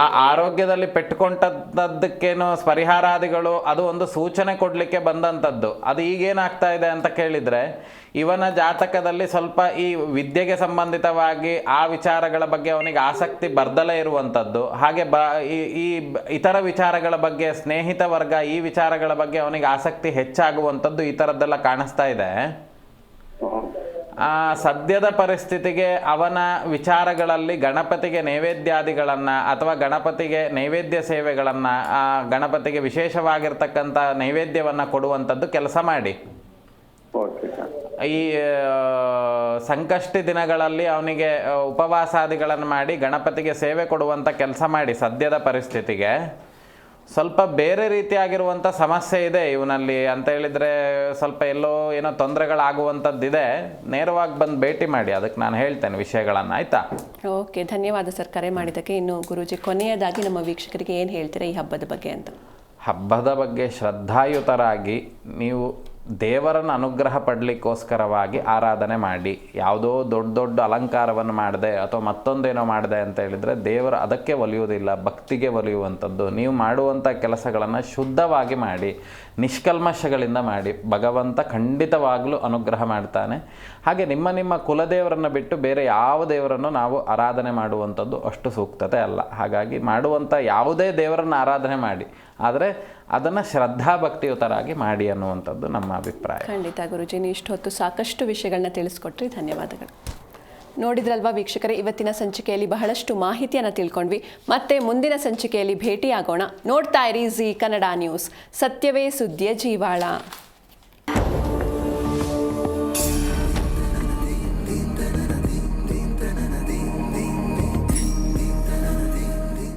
Speaker 2: ಆ ಆರೋಗ್ಯದಲ್ಲಿ ಪೆಟ್ಟುಕೊಂಡದ್ದಕ್ಕೇನು ಪರಿಹಾರಾದಿಗಳು ಅದು ಒಂದು ಸೂಚನೆ ಕೊಡಲಿಕ್ಕೆ ಬಂದಂಥದ್ದು ಅದು ಈಗೇನಾಗ್ತಾ ಇದೆ ಅಂತ ಕೇಳಿದರೆ, ಇವನ ಜಾತಕದಲ್ಲಿ ಸ್ವಲ್ಪ ಈ ವಿದ್ಯೆಗೆ ಸಂಬಂಧಿತವಾಗಿ ಆ ವಿಚಾರಗಳ ಬಗ್ಗೆ ಅವನಿಗೆ ಆಸಕ್ತಿ ಬರ್ದಲೇ ಇರುವಂಥದ್ದು ಹಾಗೆ ಬ ಈ ಇತರ ವಿಚಾರಗಳ ಬಗ್ಗೆ, ಸ್ನೇಹಿತ ವರ್ಗ ಈ ವಿಚಾರಗಳ ಬಗ್ಗೆ ಅವನಿಗೆ ಆಸಕ್ತಿ ಹೆಚ್ಚಾಗುವಂಥದ್ದು ಈ ಥರದ್ದೆಲ್ಲ ಕಾಣಿಸ್ತಾ ಇದೆ. ಆ ಸದ್ಯದ ಪರಿಸ್ಥಿತಿಗೆ ಅವನ ವಿಚಾರಗಳಲ್ಲಿ ಗಣಪತಿಗೆ ನೈವೇದ್ಯಾದಿಗಳನ್ನು ಅಥವಾ ಗಣಪತಿಗೆ ನೈವೇದ್ಯ ಸೇವೆಗಳನ್ನು ಆ ಗಣಪತಿಗೆ ವಿಶೇಷವಾಗಿರ್ತಕ್ಕಂಥ ನೈವೇದ್ಯವನ್ನು ಕೊಡುವಂಥದ್ದು ಕೆಲಸ ಮಾಡಿ. ಈ ಸಂಕಷ್ಟ ದಿನಗಳಲ್ಲಿ ಅವನಿಗೆ ಉಪವಾಸಾದಿಗಳನ್ನು ಮಾಡಿ ಗಣಪತಿಗೆ ಸೇವೆ ಕೊಡುವಂಥ ಕೆಲಸ ಮಾಡಿ ಸದ್ಯದ ಪರಿಸ್ಥಿತಿಗೆ. ಸ್ವಲ್ಪ ಬೇರೆ ರೀತಿಯಾಗಿರುವಂಥ ಸಮಸ್ಯೆ ಇದೆ ಇವನಲ್ಲಿ ಅಂತ ಹೇಳಿದರೆ ಸ್ವಲ್ಪ ಎಲ್ಲೋ ಏನೋ ತೊಂದರೆಗಳಾಗುವಂಥದ್ದಿದೆ. ನೇರವಾಗಿ ಬಂದು ಭೇಟಿ ಮಾಡಿ ಅದಕ್ಕೆ ನಾನು ಹೇಳ್ತೇನೆ ವಿಷಯಗಳನ್ನು ಆಯಿತಾ?
Speaker 1: ಓಕೆ ಧನ್ಯವಾದ ಸರ್ ಕರೆ ಮಾಡಿದ್ದಕ್ಕೆ. ಇನ್ನು ಗುರುಜಿ ಕೊನೆಯದಾಗಿ ನಮ್ಮ ವೀಕ್ಷಕರಿಗೆ ಏನು ಹೇಳ್ತೀರಾ ಈ ಹಬ್ಬದ ಬಗ್ಗೆ ಅಂತ?
Speaker 2: ಹಬ್ಬದ ಬಗ್ಗೆ ಶ್ರದ್ಧಾಯುತರಾಗಿ ನೀವು ದೇವರನ್ನು ಅನುಗ್ರಹ ಪಡಲಿಕ್ಕೋಸ್ಕರವಾಗಿ ಆರಾಧನೆ ಮಾಡಿ, ಯಾವುದೋ ದೊಡ್ಡ ದೊಡ್ಡ ಅಲಂಕಾರವನ್ನು ಮಾಡಿದೆ ಅಥವಾ ಮತ್ತೊಂದೇನೋ ಮಾಡಿದೆ ಅಂತ ಹೇಳಿದರೆ, ದೇವರು ಅದಕ್ಕೆ ಒಲಿಯುವುದಿಲ್ಲ, ಭಕ್ತಿಗೆ ಒಲಿಯುವಂಥದ್ದು. ನೀವು ಮಾಡುವಂಥ ಕೆಲಸಗಳನ್ನು ಶುದ್ಧವಾಗಿ ಮಾಡಿ. ನಿಷ್ಕಲ್ಮಶಗಳಿಂದ ಮಾಡಿ ಭಗವಂತ ಖಂಡಿತವಾಗಲೂ ಅನುಗ್ರಹ ಮಾಡ್ತಾನೆ. ಹಾಗೆ ನಿಮ್ಮ ನಿಮ್ಮ ಕುಲದೇವರನ್ನು ಬಿಟ್ಟು ಬೇರೆ ಯಾವ ದೇವರನ್ನು ನಾವು ಆರಾಧನೆ ಮಾಡುವಂಥದ್ದು ಅಷ್ಟು ಸೂಕ್ತತೆ ಅಲ್ಲ. ಹಾಗಾಗಿ ಮಾಡುವಂಥ ಯಾವುದೇ ದೇವರನ್ನು ಆರಾಧನೆ ಮಾಡಿ, ಆದರೆ ಅದನ್ನು ಶ್ರದ್ಧಾಭಕ್ತಿಯುತರಾಗಿ ಮಾಡಿ ಅನ್ನುವಂಥದ್ದು ನಮ್ಮ ಅಭಿಪ್ರಾಯ.
Speaker 1: ಖಂಡಿತ ಗುರುಜಿ ಇಷ್ಟು ಇಷ್ಟೊತ್ತು ಸಾಕಷ್ಟು ವಿಷಯಗಳನ್ನ ತಿಳಿಸ್ಕೊಟ್ರಿ. ಧನ್ಯವಾದಗಳು. ನೋಡಿದ್ರಲ್ವಾ ವೀಕ್ಷಕರೇ, ಇವತ್ತಿನ ಸಂಚಿಕೆಯಲ್ಲಿ ಬಹಳಷ್ಟು ಮಾಹಿತಿಯನ್ನು ತಿಳ್ಕೊಂಡ್ವಿ. ಮತ್ತೆ ಮುಂದಿನ ಸಂಚಿಕೆಯಲ್ಲಿ ಭೇಟಿಯಾಗೋಣ. ನೋಡ್ತಾ ಇರಿ ಜಿ ಕನ್ನಡ ನ್ಯೂಸ್. ಸತ್ಯವೇ ಸುದ್ದಿಯ ಜೀವಾಳ.